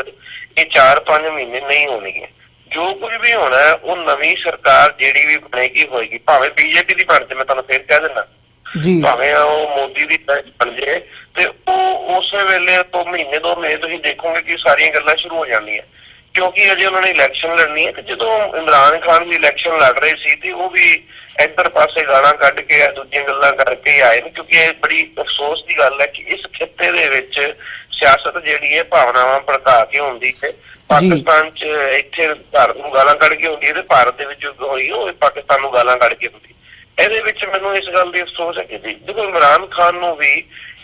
ਇਹ 4-5 ਮਹੀਨੇ ਨਹੀਂ ਹੋਣੀ ਹੈ ਜੋ ਕੁਝ ਵੀ ਹੋਣਾ ਉਹ ਨਵੀਂ ਸਰਕਾਰ ਜਿਹੜੀ ਵੀ ਬਣੇਗੀ ਹੋਏਗੀ। ਭਾਵੇਂ ਬੀਜੇਪੀ ਦੀ ਬਣ ਜੇ ਮੈਂ ਤੁਹਾਨੂੰ ਫੇਰ ਕਹਿ ਦਿੰਦਾ। ਜੀ। ਭਾਵੇਂ ਉਹ ਮੋਦੀ ਦੀ ਬਣ ਜੇ ਤੇ ਉਹ ਉਸੇ ਵੇਲੇ ਤੋਂ ਮਹੀਨੇ ਦੋ ਮਹੀਨੇ ਤੁਸੀਂ ਦੇਖੋਗੇ ਕਿ ਸਾਰੀਆਂ ਗੱਲਾਂ ਸ਼ੁਰੂ ਹੋ ਜਾਂਦੀਆਂ। ਕਿਉਂਕਿ ਅਜੇ ਉਹਨਾਂ ਨੇ ਇਲੈਕਸ਼ਨ ਲੜਨੀ ਹੈ ਤੇ ਜਦੋਂ ਇਮਰਾਨ ਖਾਨ ਵੀ ਇਲੈਕਸ਼ਨ ਲੜ ਰਹੇ ਸੀ ਤੇ ਉਹ ਵੀ ਇੱਧਰ ਪਾਸੇ ਗਾਲਾਂ ਕੱਢ ਕੇ ਆ ਦੂਜੀਆਂ ਗੱਲਾਂ ਕਰਕੇ ਆਏ ਨੇ ਕਿਉਂਕਿ ਇਹ ਬੜੀ ਅਫਸੋਸ ਦੀ ਗੱਲ ਹੈ ਕਿ ਇਸ ਖਿੱਤੇ ਦੇ ਵਿੱਚ ਸਿਆਸਤ ਜਿਹੜੀ ਹੈ, ਭਾਵਨਾਵਾਂ ਭੜਕਾ ਕੇ ਹੁੰਦੀ ਹੈ। ਪਾਕਿਸਤਾਨ 'ਚ ਇੱਥੇ ਭਾਰਤ ਨੂੰ ਗਾਲਾਂ ਕੱਢ ਕੇ ਹੁੰਦੀ ਹੈ ਤੇ ਭਾਰਤ ਦੇ ਵਿੱਚ ਹੋਈ, ਉਹ ਪਾਕਿਸਤਾਨ ਨੂੰ ਗਾਲਾਂ ਕੱਢ ਕੇ ਹੁੰਦੀ ਇਹਦੇ ਵਿੱਚ ਮੈਨੂੰ ਇਸ ਗੱਲ ਦੀ ਅਫਸੋਸ ਹੈ ਕਿ ਜਦੋਂ ਇਮਰਾਨ ਖਾਨ ਨੂੰ ਵੀ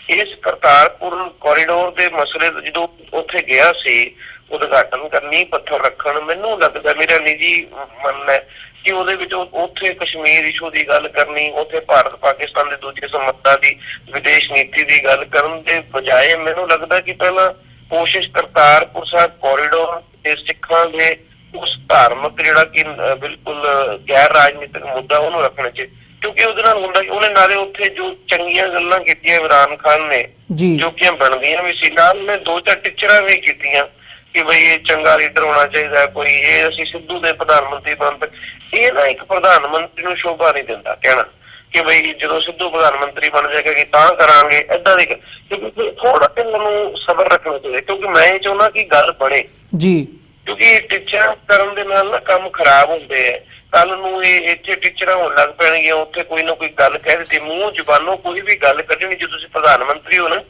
ਇਸ ਕਰਤਾਰਪੁਰ ਕੋਰੀਡੋਰ ਦੇ ਮਸਲੇ ਜਦੋਂ ਉੱਥੇ ਗਿਆ ਸੀ, ਉਦਘਾਟਨ ਕਰਨੀ, ਪੱਥਰ ਰੱਖਣ, ਮੈਨੂੰ ਲੱਗਦਾ, ਮੇਰਾ ਨਿੱਜੀ ਮੰਨਣਾ ਹੈ ਕਿ ਉਹਦੇ ਵਿੱਚ ਉੱਥੇ ਕਸ਼ਮੀਰ ਇਸ਼ੂ ਦੀ ਗੱਲ ਕਰਨੀ ਉੱਥੇ ਭਾਰਤ ਪਾਕਿਸਤਾਨ ਦੇ ਦੂਜੇ ਸੰਬੰਧਾਂ ਦੀ ਵਿਦੇਸ਼ ਨੀਤੀ ਦੀ ਗੱਲ ਕਰਨ ਦੇ ਬਜਾਏ ਮੈਨੂੰ ਲੱਗਦਾ ਕਿ ਪਹਿਲਾਂ ਕੋਸ਼ਿਸ਼ ਕਰਤਾਰਪੁਰ ਸਾਹਿਬ ਕੋਰੀਡੋਰ ਤੇ ਸਿੱਖਾਂ ਦੇ ਉਸ ਧਾਰਮਿਕ ਜਿਹੜਾ ਕਿ ਬਿਲਕੁਲ ਗੈਰ ਰਾਜਨੀਤਿਕ ਮੁੱਦਾ ਉਹਨੂੰ ਰੱਖਣਾ ਚਾਹੀਦਾ ਕਿਉਂਕਿ ਉਹਦੇ ਨਾਲ ਹੁੰਦਾ ਕਿ ਉਹਨੇ ਨਾਲੇ ਉੱਥੇ ਜੋ ਚੰਗੀਆਂ ਗੱਲਾਂ ਕੀਤੀਆਂ ਇਮਰਾਨ ਖਾਨ ਨੇ ਜੀ। ਕਿ ਬਣਦੀਆਂ ਵੀ ਸੀ। ਨਾਲ ਨੇ ਦੋ ਚਾਰ ਟੀਚਰਾਂ ਵੀ ਕੀਤੀਆਂ ਕਿ ਬਈ ਇਹ ਚੰਗਾ ਲੀਡਰ ਹੋਣਾ ਚਾਹੀਦਾ ਕੋਈ ਇਹ ਅਸੀਂ ਸਿੱਧੂ ਦੇ ਪ੍ਰਧਾਨ ਮੰਤਰੀ ਬਣ ਇਹ ਨਾ ਇੱਕ ਪ੍ਰਧਾਨ ਮੰਤਰੀ ਨੂੰ ਸ਼ੋਭਾ ਨਹੀਂ ਦਿੰਦਾ ਕਹਿਣਾ ਕਿ ਬਈ ਜਦੋਂ ਸਿੱਧੂ ਪ੍ਰਧਾਨ ਮੰਤਰੀ ਬਣ ਜਾਏਗਾ ਕਿ ਤਾਂ ਕਰਾਂਗੇ ਏਦਾਂ ਦੀ। ਕਿਉਂਕਿ ਥੋੜਾ ਜਿਹਾ ਨੂੰ ਸਬਰ ਰੱਖਣਾ ਚਾਹੀਦਾ ਕਿਉਂਕਿ ਮੈਂ ਇਹ ਚਾਹੁੰਦਾ ਕਿ ਗੱਲ ਬਣੇ। ਜੀ। ਕਿਉਂਕਿ ਟੀਚਰਾਂ ਕਰਨ ਦੇ ਨਾਲ ਨਾ ਕੰਮ ਖਰਾਬ ਹੁੰਦੇ ਆ। ਕੱਲ ਨੂੰ ਇਹ ਇੱਥੇ ਟੀਚਰਾਂ ਹੋਣ ਲੱਗ ਪੈਣਗੀਆਂ ਉੱਥੇ ਕੋਈ ਨਾ ਕੋਈ ਗੱਲ ਕਹਿ ਦਿੱਤੀ। ਮੂੰਹ ਜ਼ੁਬਾਨੋਂ ਕੋਈ ਵੀ ਗੱਲ ਕੱਢਣੀ ਜੇ ਤੁਸੀਂ ਪ੍ਰਧਾਨ ਮੰਤਰੀ ਹੋ ਨਾ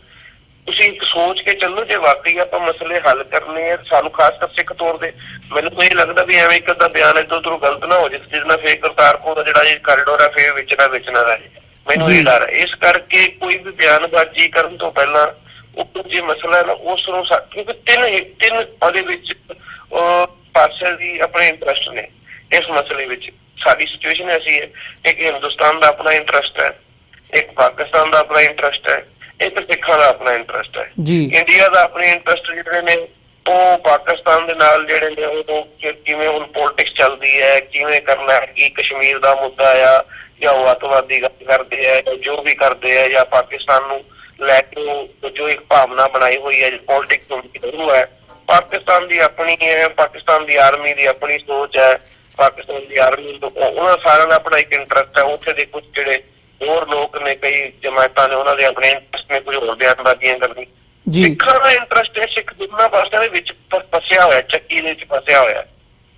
ਤੁਸੀਂ ਇੱਕ ਸੋਚ ਕੇ ਚੱਲੋ ਜੇ ਵਾਕਈ ਆਪਾਂ ਮਸਲੇ ਹੱਲ ਕਰਨੇ ਆ ਸਾਨੂੰ ਖਾਸ ਕਰ ਸਿੱਖ ਤੌਰ ਦੇ ਮੈਨੂੰ ਕੋਈ ਲੱਗਦਾ ਵੀ ਐਵੇਂ ਇੱਕ ਅੱਧਾ ਬਿਆਨ ਇੱਧਰ ਉੱਧਰੋਂ ਗਲਤ ਨਾ ਹੋ ਜਾਏ ਜਿਸ ਨਾਲ ਫੇਰ ਕਰਤਾਰਪੁਰ ਦਾ ਜਿਹੜਾ ਇਹ ਕਾਰੀਡੋਰ ਹੈ ਫੇਰ ਵਿੱਚ ਨਾ ਵਿੱਚ ਨਾ ਰਹੇ। ਮੈਨੂੰ ਜੀ। ਇਹ ਡਰ ਇਸ ਕਰਕੇ ਕੋਈ ਵੀ ਬਿਆਨਬਾਜ਼ੀ ਕਰਨ ਤੋਂ ਪਹਿਲਾਂ ਉਹ ਜੇ ਮਸਲਾ ਨਾ ਉਸ ਨੂੰ ਕਿਉਂਕਿ ਤਿੰਨ ਤਿੰਨ ਉਹਦੇ ਵਿੱਚ ਪਾਸੇ ਦੀ ਆਪਣੇ ਇੰਟਰਸਟ ਨੇ ਇਸ ਮਸਲੇ ਵਿੱਚ। ਸਾਡੀ ਸਿਚੁਏਸ਼ਨ ਐਸੀ ਹੈ ਇੱਕ ਹਿੰਦੁਸਤਾਨ ਦਾ ਆਪਣਾ ਇੰਟਰਸਟ ਹੈ ਇੱਕ ਪਾਕਿਸਤਾਨ ਦਾ ਆਪਣਾ ਇੰਟਰਸਟ ਹੈ ਇੱਕ ਸਿੱਖਾਂ ਦਾ ਆਪਣਾ ਇੰਟਰਸਟ ਹੈ। ਜੀ। ਇੰਡੀਆ ਦਾ ਆਪਣੇ ਇੰਟਰਸਟ ਜਿਹੜੇ ਨੇ ਉਹ ਪਾਕਿਸਤਾਨ ਦੇ ਨਾਲ ਜਿਹੜੇ ਨੇ ਉਹ ਕਿਵੇਂ ਹੁਣ ਪੋਲਿਟਿਕਸ ਚੱਲਦੀ ਹੈ ਕਿਵੇਂ ਕਰਨਾ ਹੈ ਕੀ ਕਸ਼ਮੀਰ ਦਾ ਮੁੱਦਾ ਆ ਜਾਂ ਉਹ ਅੱਤਵਾਦੀ ਗੱਲ ਕਰਦੇ ਆ ਜਾਂ ਜੋ ਵੀ ਕਰਦੇ ਆ ਜਾਂ ਪਾਕਿਸਤਾਨ ਨੂੰ ਲੈ ਕੇ ਜੋ ਇੱਕ ਭਾਵਨਾ ਬਣਾਈ ਹੋਈ ਹੈ ਪੋਲਿਟਿਕਸ ਹੁੰਦੀ ਉਹ ਹੈ। ਪਾਕਿਸਤਾਨ ਦੀ ਆਪਣੀ ਹੈ ਪਾਕਿਸਤਾਨ ਦੀ ਆਰਮੀ ਦੀ ਆਪਣੀ ਸੋਚ ਹੈ। ਪਾਕਿਸਤਾਨ ਦੀ ਆਰਮੀ ਨੂੰ ਉਹਨਾਂ ਸਾਰਿਆਂ ਦਾ ਆਪਣਾ ਇੱਕ ਇੰਟਰਸਟ ਹੈ। ਉੱਥੇ ਦੇ ਕੁਝ ਜਿਹੜੇ ਹੋਰ ਲੋਕ ਨੇ ਕਈ ਜਮਾਤਾਂ ਨੇ ਉਹਨਾਂ ਦੇ ਆਪਣੇ ਇੰਟਰਸਟ ਨੇ ਕੁਝ ਹੋਰ ਬਿਆਨਬਾਜ਼ੀਆਂ ਕਰਨੀ ਜੀ। ਸਿੱਖਾਂ ਦਾ ਇੰਟਰਸਟ ਹੈ ਸਿੱਖ ਦੋਨਾਂ ਪਾਸਿਆਂ ਦੇ ਵਿੱਚ ਫਸਿਆ ਹੋਇਆ ਚੱਕੀ ਦੇ ਵਿੱਚ ਫਸਿਆ ਹੋਇਆ।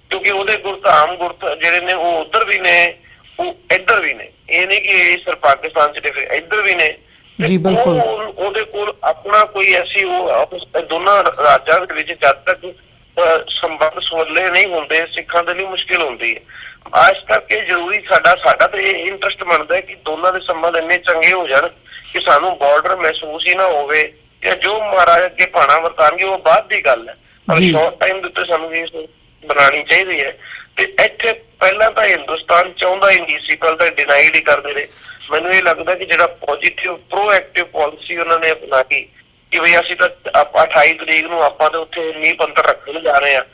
ਕਿਉਂਕਿ ਉਹਦੇ ਗੁਰਧਾਮ ਗੁਰਤ ਜਿਹੜੇ ਨੇ ਉਹ ਉਧਰ ਵੀ ਨੇ ਉਹ ਇੱਧਰ ਵੀ ਨੇ। ਇਹ ਨਹੀਂ ਕਿ ਇਹ ਸਿਰ ਪਾਕਿਸਤਾਨ ਚ ਫਿਰ ਇੱਧਰ ਵੀ ਨੇ। ਤੇ ਜੀ, ਬਿਲਕੁਲ। ਉਹ- ਉਹਦੇ ਕੋਲ ਆਪਣਾ ਕੋਈ ਐਸੀ ਉਹ ਦੋਨਾਂ ਰਾਜਾਂ ਦੇ ਵਿੱਚ ਜਦ ਤੱਕ ਸੰਬੰਧ ਸੁਵੱਲੇ ਨਹੀਂ ਹੁੰਦੇ ਸਿੱਖਾਂ ਦੇ ਲਈ ਮੁਸ਼ਕਿਲ ਹੁੰਦੀ ਹੈ। ਇਸ ਕਰਕੇ ਜ਼ਰੂਰੀ ਸਾਡਾ ਸਾਡਾ ਤੇ ਇਹ ਇੰਟਰਸਟ ਬਣਦਾ ਹੈ ਕਿ ਦੋਨਾਂ ਦੇ ਸੰਬੰਧ ਇੰਨੇ ਚੰਗੇ ਹੋ ਜਾਣ ਕਿ ਸਾਨੂੰ ਬਾਰਡਰ ਮਹਿਸੂਸ ਹੀ ਨਾ ਹੋਵੇ ਜਾਂ ਜੋ ਮਹਾਰਾਜ ਅੱਗੇ ਭਾਣਾ ਵਰਤਾਨਗੇ ਉਹ ਬਾਅਦ ਦੀ ਗੱਲ ਹੈ। ਪਰ। ਸ਼ਾਰਟ ਟਾਈਮ ਦੇ ਉੱਤੇ ਸਾਨੂੰ ਇਹ ਸੋਚ ਬਣਾਉਣੀ ਚਾਹੀਦੀ ਹੈ। ਤੇ ਇੱਥੇ ਪਹਿਲਾਂ ਤਾਂ ਹਿੰਦੁਸਤਾਨ ਚਾਹੁੰਦਾ ਹੀ ਨਹੀਂ ਸੀ ਪਹਿਲਾਂ ਤਾਂ ਡਿਨਾਈਡ ਹੀ ਕਰਦੇ ਰਹੇ। ਮੈਨੂੰ ਇਹ ਲੱਗਦਾ ਕਿ ਜਿਹੜਾ ਪੋਜ਼ਿਟਿਵ ਪ੍ਰੋਐਕਟਿਵ ਪਾਲਿਸੀ ਉਹਨਾਂ ਨੇ ਅਪਣਾਈ ਕਿ ਵੀ ਅਸੀਂ ਤਾਂ ਆਪਾਂ 28 ਤਰੀਕ ਨੂੰ ਆਪਾਂ ਤੇ ਉੱਥੇ ਨੀਂਹ ਪੰਤਰ ਰੱਖਣ ਜਾ ਰਹੇ ਆ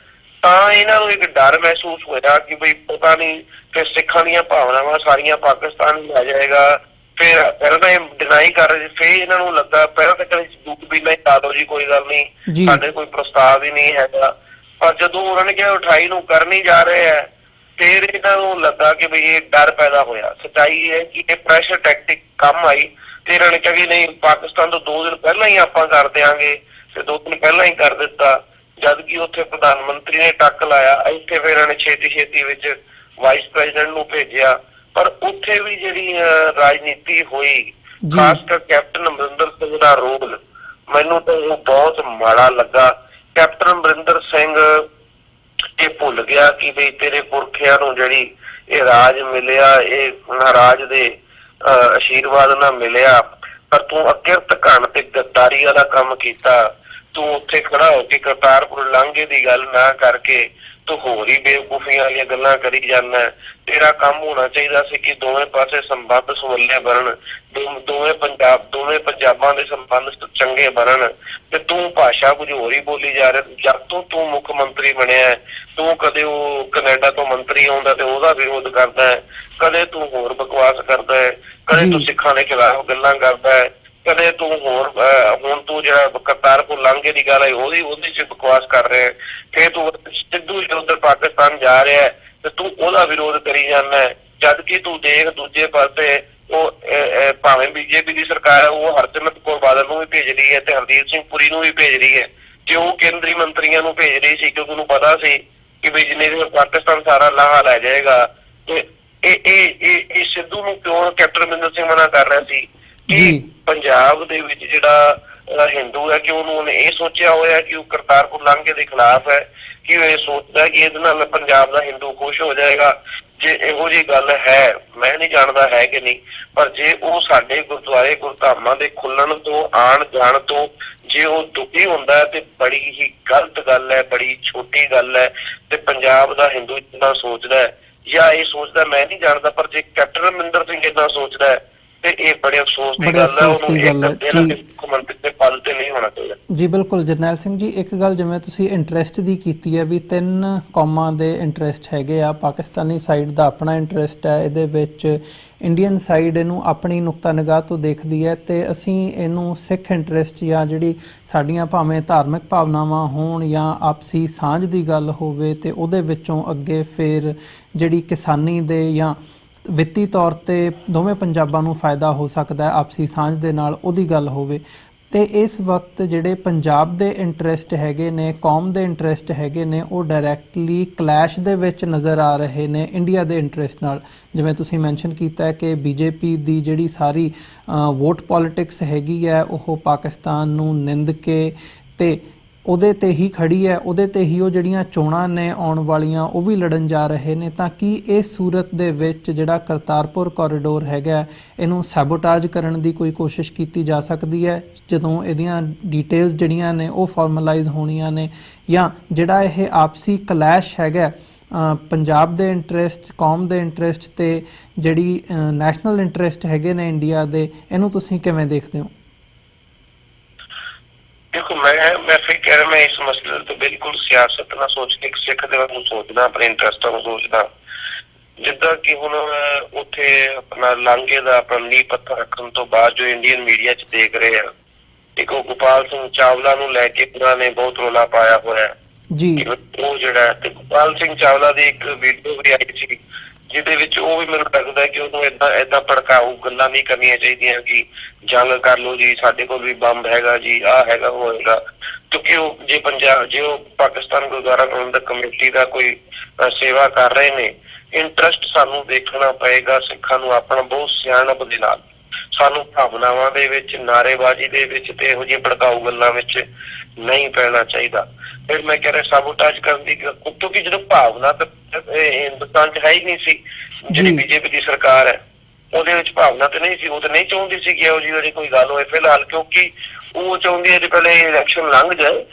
ਤਾਂ ਇਹਨਾਂ ਨੂੰ ਇੱਕ ਡਰ ਮਹਿਸੂਸ ਹੋਇਆ ਕਿ ਬਈ ਪਤਾ ਨਹੀਂ ਕਿ ਸਿੱਖਾਂ ਦੀਆਂ ਭਾਵਨਾਵਾਂ ਸਾਰੀਆਂ ਪਾਕਿਸਤਾਨ ਨੂੰ ਆ ਜਾਏਗਾ। ਫਿਰ ਪਹਿਲਾਂ ਤਾਂ ਇਹ ਡਿਨਾਈ ਕਰ ਰਹੇ ਸੀ ਫਿਰ ਇਹਨਾਂ ਨੂੰ ਲੱਗਾ ਪਹਿਲਾਂ ਤਾਂ ਕਦੇ ਦੁੱਖ ਵੀ ਨਹੀਂ ਲਾ ਦਿਓ ਜੀ ਕੋਈ ਗੱਲ। ਨਹੀਂ। ਸਾਡੇ ਕੋਈ ਪ੍ਰਸਤਾਵ ਹੀ ਨਹੀਂ ਹੈਗਾ। ਪਰ ਜਦੋਂ ਉਹਨਾਂ ਨੇ ਕਿਹਾ 28 ਨੂੰ ਕਰਨੀ ਜਾ ਰਹੇ ਹੈ ਫਿਰ ਇਹਨਾਂ ਨੂੰ ਲੱਗਾ ਕਿ ਵੀ ਇਹ ਡਰ ਪੈਦਾ ਹੋਇਆ। ਸੱਚਾਈ ਹੈ ਕਿ ਇਹ ਪ੍ਰੈਸ਼ਰ ਟੈਕਟਿਕ ਕੰਮ ਆਈ। ਤੇ ਇਹਨਾਂ ਨੇ ਕਿਹਾ ਕਿ ਨਹੀਂ ਪਾਕਿਸਤਾਨ ਤੋਂ 2 ਦਿਨ ਪਹਿਲਾਂ ਹੀ ਆਪਾਂ ਕਰ ਦਿਆਂਗੇ ਤੇ 2 ਦਿਨ ਪਹਿਲਾਂ ਹੀ ਕਰ ਦਿੱਤਾ। ਜਦ ਕਿ ਉੱਥੇ ਪ੍ਰਧਾਨ ਮੰਤਰੀ ਨੇ ਟੱਕ ਲਾਇਆ ਇੱਥੇ ਫਿਰ ਇਹਨਾਂ ਨੇ ਛੇਤੀ ਛੇਤੀ ਵਿੱਚ ਵਾਈਸ ਪ੍ਰੈਜ਼ੀਡੈਂਟ ਨੂੰ ਭੇਜਿਆ। ਪਰ ਉੱਥੇ ਵੀ ਜਿਹੜੀ ਰਾਜਨੀਤੀ ਹੋਈ। ਖਾਸ ਕਰ ਕੈਪਟਨ ਅਮਰਿੰਦਰ ਸਿੰਘ ਦਾ ਰੋਲ ਮੈਨੂੰ ਤਾਂ ਉਹ ਬਹੁਤ ਮਾੜਾ ਲੱਗਾ। ਕੈਪਟਨ ਅਮਰਿੰਦਰ ਸਿੰਘ ਇਹ ਭੁੱਲ ਗਿਆ ਕਿ ਵੀ ਤੇਰੇ ਪੁਰਖਿਆਂ ਨੂੰ ਜਿਹੜੀ ਇਹ ਰਾਜ ਮਿਲਿਆ ਇਹ ਮਹਾਰਾਜ ਦੇ ਅਹ, ਆਸ਼ੀਰਵਾਦ ਨਾਲ ਮਿਲਿਆ। ਪਰ ਤੂੰ ਅਕਿਰਤ ਘਣ ਤੇ ਗੱਦਾਰੀ ਵਾਲਾ ਕੰਮ ਕੀਤਾ। ਤੂੰ ਉੱਥੇ ਖੜਾ ਹੋ ਕੇ ਕਰਤਾਰਪੁਰ ਲਾਂਘੇ ਦੀ ਗੱਲ ਨਾ ਕਰਕੇ ਤੂੰ ਹੋਰ ਹੀ ਬੇਵਕੂਫੀਆਂ ਵਾਲੀਆਂ ਗੱਲਾਂ ਕਰੀ ਜਾਂਦਾ। ਤੇਰਾ ਕੰਮ ਹੋਣਾ ਚਾਹੀਦਾ ਸੀ ਕਿ ਦੋਵੇਂ ਪਾਸੇ ਸੰਬੰਧ ਸੁਵੱਲੇ ਬਣਨ। ਦੋਵੇਂ ਪੰਜਾਬ ਦੋਵੇਂ ਪੰਜਾਬਾਂ ਦੇ ਸੰਬੰਧ ਚੰਗੇ ਬਣਨ। ਤੇ ਤੂੰ ਭਾਸ਼ਾ ਕੁਝ ਹੋਰ ਹੀ ਬੋਲੀ ਜਾ ਰਿਹਾ। ਜਦ ਤੋਂ ਤੂੰ ਮੁੱਖ ਮੰਤਰੀ ਬਣਿਆ ਤੂੰ ਕਦੇ ਉਹ ਕੈਨੇਡਾ ਤੋਂ ਮੰਤਰੀ ਆਉਂਦਾ ਤੇ ਉਹਦਾ ਵਿਰੋਧ ਕਰਦਾ ਹੈ। ਕਦੇ ਤੂੰ ਹੋਰ ਬਕਵਾਸ ਕਰਦਾ ਹੈ। ਕਦੇ ਤੂੰ। ਸਿੱਖਾਂ ਦੇ ਖਿਲਾਫ ਗੱਲਾਂ ਕਰਦਾ ਹੈ। ਕਦੇ ਤੂੰ ਹੋਰ ਅਹ, ਹੁਣ ਤੂੰ ਜਿਹੜਾ ਕਰਤਾਰਪੁਰ ਲਾਂਘੇ ਦੀ ਗੱਲ ਹੈ ਉਹਦੀ ਉਹਦੇ ਚ ਬਕਵਾਸ ਕਰ ਰਿਹਾ ਹੈ। ਤੂੰ ਸਿੱਧੂ ਜਿਹੜਾ ਪਾਕਿਸਤਾਨ ਜਾ ਰਿਹਾ ਤੇ ਤੂੰ ਉਹਦਾ ਵਿਰੋਧ ਕਰੀ ਜਾਂਦਾ ਹੈ। ਜਦ ਕਿ ਤੂੰ ਦੇਖ ਦੂਜੇ ਪਾਸੇ ਉਹ ਭਾਵੇਂ ਬੀਜੇਪੀ ਦੀ ਸਰਕਾਰ ਹੈ ਉਹ ਹਰਸਿਮਰਤ ਕੌਰ ਬਾਦਲ ਨੂੰ ਵੀ ਭੇਜ ਰਹੀ ਹੈ ਤੇ ਹਰਦੀਪ ਸਿੰਘ ਪੁਰੀ ਨੂੰ ਵੀ ਭੇਜ ਰਹੀ ਹੈ। ਤੇ ਉਹ ਕੇਂਦਰੀ ਮੰਤਰੀਆਂ ਨੂੰ ਭੇਜ ਰਹੀ ਸੀ ਕਿਉਂਕਿ ਉਹਨੂੰ ਪਤਾ ਸੀ ਕਿ ਵੀ ਜਿੰਨੇ ਪਾਕਿਸਤਾਨ ਸਾਰਾ ਲਾਹਾ ਲੈ ਜਾਏਗਾ ਤੇ ਇਹ ਇਹ ਇਹ ਸਿੱਧੂ ਨੂੰ ਕਿਉਂ ਕੈਪਟਨ ਅਮਰਿੰਦਰ ਸਿੰਘ ਮਨਾ ਕਰ ਰਿਹਾ ਸੀ? ਕਿ ਪੰਜਾਬ ਦੇ ਵਿੱਚ ਜਿਹੜਾ ਹਿੰਦੂ ਹੈ ਕਿ ਉਹਨੂੰ ਉਹਨੇ ਇਹ ਸੋਚਿਆ ਹੋਇਆ ਕਿ ਉਹ ਕਰਤਾਰਪੁਰ ਲਾਂਘੇ ਦੇ ਖਿਲਾਫ ਹੈ, ਕਿ ਉਹ ਇਹ ਸੋਚਦਾ ਕਿ ਇਹਦੇ ਨਾਲ ਪੰਜਾਬ ਦਾ ਹਿੰਦੂ ਖੁਸ਼ ਹੋ ਜਾਏਗਾ। ਜੇ ਇਹੋ ਜੀ ਗੱਲ ਹੈ, ਮੈਂ ਨਹੀਂ ਜਾਣਦਾ ਹੈ ਕਿ ਨਹੀਂ, ਪਰ ਜੇ ਉਹ ਸਾਡੇ ਗੁਰਦੁਆਰੇ ਗੁਰਧਾਮਾਂ ਦੇ ਖੁੱਲਣ ਤੋਂ, ਆਣ ਜਾਣ ਤੋਂ ਜੇ ਉਹ ਦੁਖੀ ਹੁੰਦਾ ਹੈ, ਤੇ ਬੜੀ ਹੀ ਗਲਤ ਗੱਲ ਹੈ, ਬੜੀ ਛੋਟੀ ਗੱਲ ਹੈ, ਤੇ ਪੰਜਾਬ ਦਾ ਹਿੰਦੂ ਇਦਾਂ ਸੋਚਦਾ ਹੈ? ਜਾਂ ਇਹ ਸੋਚਦਾ, ਮੈਂ ਨਹੀਂ ਜਾਣਦਾ, ਪਰ ਜੇ ਕੈਪਟਨ ਅਮਰਿੰਦਰ ਸਿੰਘ ਇਦਾਂ ਸੋਚਦਾ ਹੈ ਤੇ ਇਹ ਬੜੇ ਅਫਸੋਸ ਦੀ ਬੜੇ ਗੱਲ ਹੈ ਅਫਸੋਸ ਦੀ ਉਹਨੂੰ ਗੱਲ ਹੈ, ਇੱਕ ਦਿਨ ਜੀ। ਮੁੱਖ ਦੇ ਪਦ ਤੇ ਨਹੀਂ ਹੋਣਾ ਚਾਹੀਦਾ ਜੀ ਬਿਲਕੁਲ ਜਰਨੈਲ ਸਿੰਘ ਜੀ ਇੱਕ ਗੱਲ ਜਿਵੇਂ ਤੁਸੀਂ ਇੰਟਰਸਟ ਦੀ ਕੀਤੀ ਹੈ ਵੀ ਤਿੰਨ ਕੌਮਾਂ ਦੇ ਇੰਟਰਸਟ ਹੈਗੇ ਆ ਪਾਕਿਸਤਾਨੀ ਸਾਈਡ ਦਾ ਆਪਣਾ ਇੰਟਰਸਟ ਹੈ ਇਹਦੇ ਵਿੱਚ ਇੰਡੀਅਨ ਸਾਈਡ ਇਹਨੂੰ ਆਪਣੀ ਨੁਕਤਾ ਨਿਗਾਹ ਤੋਂ ਦੇਖਦੀ ਹੈ ਤੇ ਅਸੀਂ ਇਹਨੂੰ ਸਿੱਖ ਇੰਟਰਸਟ ਜਾਂ ਜਿਹੜੀ ਸਾਡੀਆਂ ਭਾਵੇਂ ਧਾਰਮਿਕ ਭਾਵਨਾਵਾਂ ਹੋਣ ਜਾਂ ਆਪਸੀ ਸਾਂਝ ਦੀ ਗੱਲ ਹੋਵੇ ਤੇ ਉਹਦੇ ਵਿੱਚੋਂ ਅੱਗੇ ਫਿਰ ਜਿਹੜੀ ਕਿਸਾਨੀ ਦੇ ਜਾਂ ਵਿੱਤੀ ਤੌਰ ਤੇ ਦੋਵੇਂ ਪੰਜਾਬਾਂ ਨੂੰ ਫਾਇਦਾ ਹੋ ਸਕਦਾ ਹੈ, ਆਪਸੀ ਸਾਂਝ ਦੇ ਨਾਲ ਉਹਦੀ ਗੱਲ ਹੋਵੇ। ਤੇ ਇਸ ਵਕਤ ਜਿਹੜੇ ਪੰਜਾਬ ਦੇ ਇੰਟਰਸਟ ਹੈਗੇ ਨੇ, ਕੌਮ ਦੇ ਇੰਟਰਸਟ ਹੈਗੇ ਨੇ, ਉਹ ਡਾਇਰੈਕਟਲੀ ਕਲੈਸ਼ ਦੇ ਵਿੱਚ ਨਜ਼ਰ ਆ ਰਹੇ ਨੇ ਇੰਡੀਆ ਦੇ ਇੰਟਰਸਟ ਨਾਲ। ਜਿਵੇਂ ਤੁਸੀਂ ਮੈਂਸ਼ਨ ਕੀਤਾ ਹੈ ਕਿ ਬੀਜੇਪੀ ਦੀ ਜਿਹੜੀ ਸਾਰੀ ਵੋਟ ਪੋਲਿਟਿਕਸ ਹੈਗੀ ਹੈ, ਉਹ ਪਾਕਿਸਤਾਨ ਨੂੰ ਨਿੰਦ ਕੇ ਤੇ ਉਹਦੇ ਤੇ ਹੀ ਖੜੀ ਹੈ, ਉਹਦੇ ਤੇ ਹੀ ਉਹ ਜਿਹੜੀਆਂ ਚੋਣਾਂ ਨੇ ਆਉਣ ਵਾਲੀਆਂ, ਉਹ ਵੀ ਲੜਨ ਜਾ ਰਹੇ ਨੇ। ਤਾਂ ਕੀ ਇਹ ਸੂਰਤ ਦੇ ਵਿੱਚ ਜਿਹੜਾ ਕਰਤਾਰਪੁਰ ਕੋਰੀਡੋਰ ਹੈਗਾ, ਇਹਨੂੰ ਸੈਬੋਟਾਜ ਕਰਨ ਦੀ ਕੋਈ ਕੋਸ਼ਿਸ਼ ਕੀਤੀ ਜਾ ਸਕਦੀ ਹੈ? ਜਦੋਂ ਇਹਦੀਆਂ ਡਿਟੇਲਸ ਜਿਹੜੀਆਂ ਨੇ, ਉਹ ਫਾਰਮਲਾਈਜ਼ ਹੋਣੀਆਂ ਨੇ ਜਾਂ ਜਿਹੜਾ ਇਹ ਆਪਸੀ ਕਲੈਸ਼ ਹੈਗਾ ਪੰਜਾਬ ਦੇ ਇੰਟਰਸਟ ਕੌਮ ਦੇ ਇੰਟਰਸਟ ਤੇ ਜਿਹੜੀ ਨੈਸ਼ਨਲ ਇੰਟਰਸਟ ਹੈਗੇ ਨੇ ਇੰਡੀਆ ਦੇ, ਇਹਨੂੰ ਤੁਸੀਂ ਕਿਵੇਂ ਦੇਖਦੇ ਹੋ? ਦੇਖੋ, ਮੈਂ ਮੈਂ ਫਿਰ ਕਹਿ ਰਿਹਾ ਮੈਂ ਇਸ ਮਸਲੇ ਤੇ ਬਿਲਕੁਲ ਸਿਆਸਤ ਨਾਲ ਸੋਚ ਕੇ ਸਿੱਖ ਦੇ ਵਾਂਗੂ ਸੋਚਦਾ ਆਪਣੇ ਇੰਟਰਸਟਾਂ ਨੂੰ ਸੋਚਦਾ। ਜਿੱਦਾਂ ਕਿ ਹੁਣ ਉੱਥੇ ਆਪਣਾ ਲਾਂਘੇ ਦਾ ਆਪਣਾ ਪੱਥਰ ਰੱਖਣ ਤੋਂ ਬਾਅਦ ਜੋ ਇੰਡੀਅਨ ਮੀਡੀਆ 'ਚ ਦੇਖ ਰਹੇ ਆ ਇੱਕ ਉਹ ਗੋਪਾਲ ਸਿੰਘ ਚਾਵਲਾ ਨੂੰ ਲੈ ਕੇ ਉਹਨਾਂ ਨੇ ਬਹੁਤ ਰੋਲਾ ਪਾਇਆ ਹੋਇਆ ਜੀ। ਉਹ ਜਿਹੜਾ ਤੇ ਗੋਪਾਲ ਸਿੰਘ ਚਾਵਲਾ ਦੀ ਇੱਕ ਵੀਡੀਓ ਵੀ ਆਈ ਸੀ ਜਿਹਦੇ ਵਿੱਚ ਉਹ ਵੀ ਮੈਨੂੰ ਲੱਗਦਾ ਕਿ ਉਹਨੂੰ ਇਦਾਂ ਇਦਾਂ ਭੜਕਾਊ ਗੱਲਾਂ ਨਹੀਂ ਕਰਨੀਆਂ ਚਾਹੀਦੀਆਂ ਕਿ ਜੰਗ ਕਰ ਲਓ ਜੀ ਸਾਡੇ ਕੋਲ ਵੀ ਬੰਬ ਹੈਗਾ ਜੀ ਆਹ ਹੈਗਾ ਉਹ ਹੈਗਾ। ਕਿਉਂਕਿ ਉਹ ਜੇ ਪੰਜਾਬ ਜੇ ਉਹ ਪਾਕਿਸਤਾਨ ਗੁਰਦੁਆਰਾ ਪ੍ਰਬੰਧਕ ਕਮੇਟੀ ਦਾ ਕੋਈ ਸੇਵਾ ਕਰ ਰਹੇ ਨੇ ਇੰਟਰਸਟ ਸਾਨੂੰ ਦੇਖਣਾ ਪਏਗਾ ਸਿੱਖਾਂ ਨੂੰ ਆਪਣਾ ਬਹੁਤ ਸਿਆਣਪ ਦੇ ਨਾਲ। ਸਾਨੂੰ ਭਾਵਨਾਵਾਂ ਦੇ ਵਿੱਚ ਨਾਰੇਬਾਜ਼ੀ ਦੇ ਵਿੱਚ ਤੇ ਇਹੋ ਜਿਹੀ ਭੜਕਾਊ ਗੱਲਾਂ ਵਿੱਚ ਨਹੀਂ ਪੈਣਾ ਚਾਹੀਦਾ। ਫਿਰ ਮੈਂ ਕਹਿ ਰਿਹਾ ਸਾਬੋਟਾਜ ਕਰਨ ਦੀ ਕਿਉਂਕਿ ਜਦੋਂ ਭਾਵਨਾ ਤਾਂ ਇਹ ਹਿੰਦੁਸਤਾਨ 'ਚ ਹੈ ਹੀ ਨਹੀਂ ਸੀ। ਜਿਹੜੀ। ਬੀਜੇਪੀ ਦੀ ਸਰਕਾਰ ਹੈ ਉਹਦੇ ਵਿੱਚ ਭਾਵਨਾ ਤੇ ਨਹੀਂ ਸੀ ਉਹ ਤਾਂ ਨਹੀਂ ਚਾਹੁੰਦੀ ਸੀ ਕਿ ਇਹੋ ਜਿਹੀ ਕੋਈ ਗੱਲ ਹੋਏ। ਫਿਲਹਾਲ ਕਿਉਂਕਿ ਉਹ ਚਾਹੁੰਦੀ ਹੈ ਕਿ ਪਹਿਲੇ ਇਲੈਕਸ਼ਨ ਲੰਘ ਜਾਏ।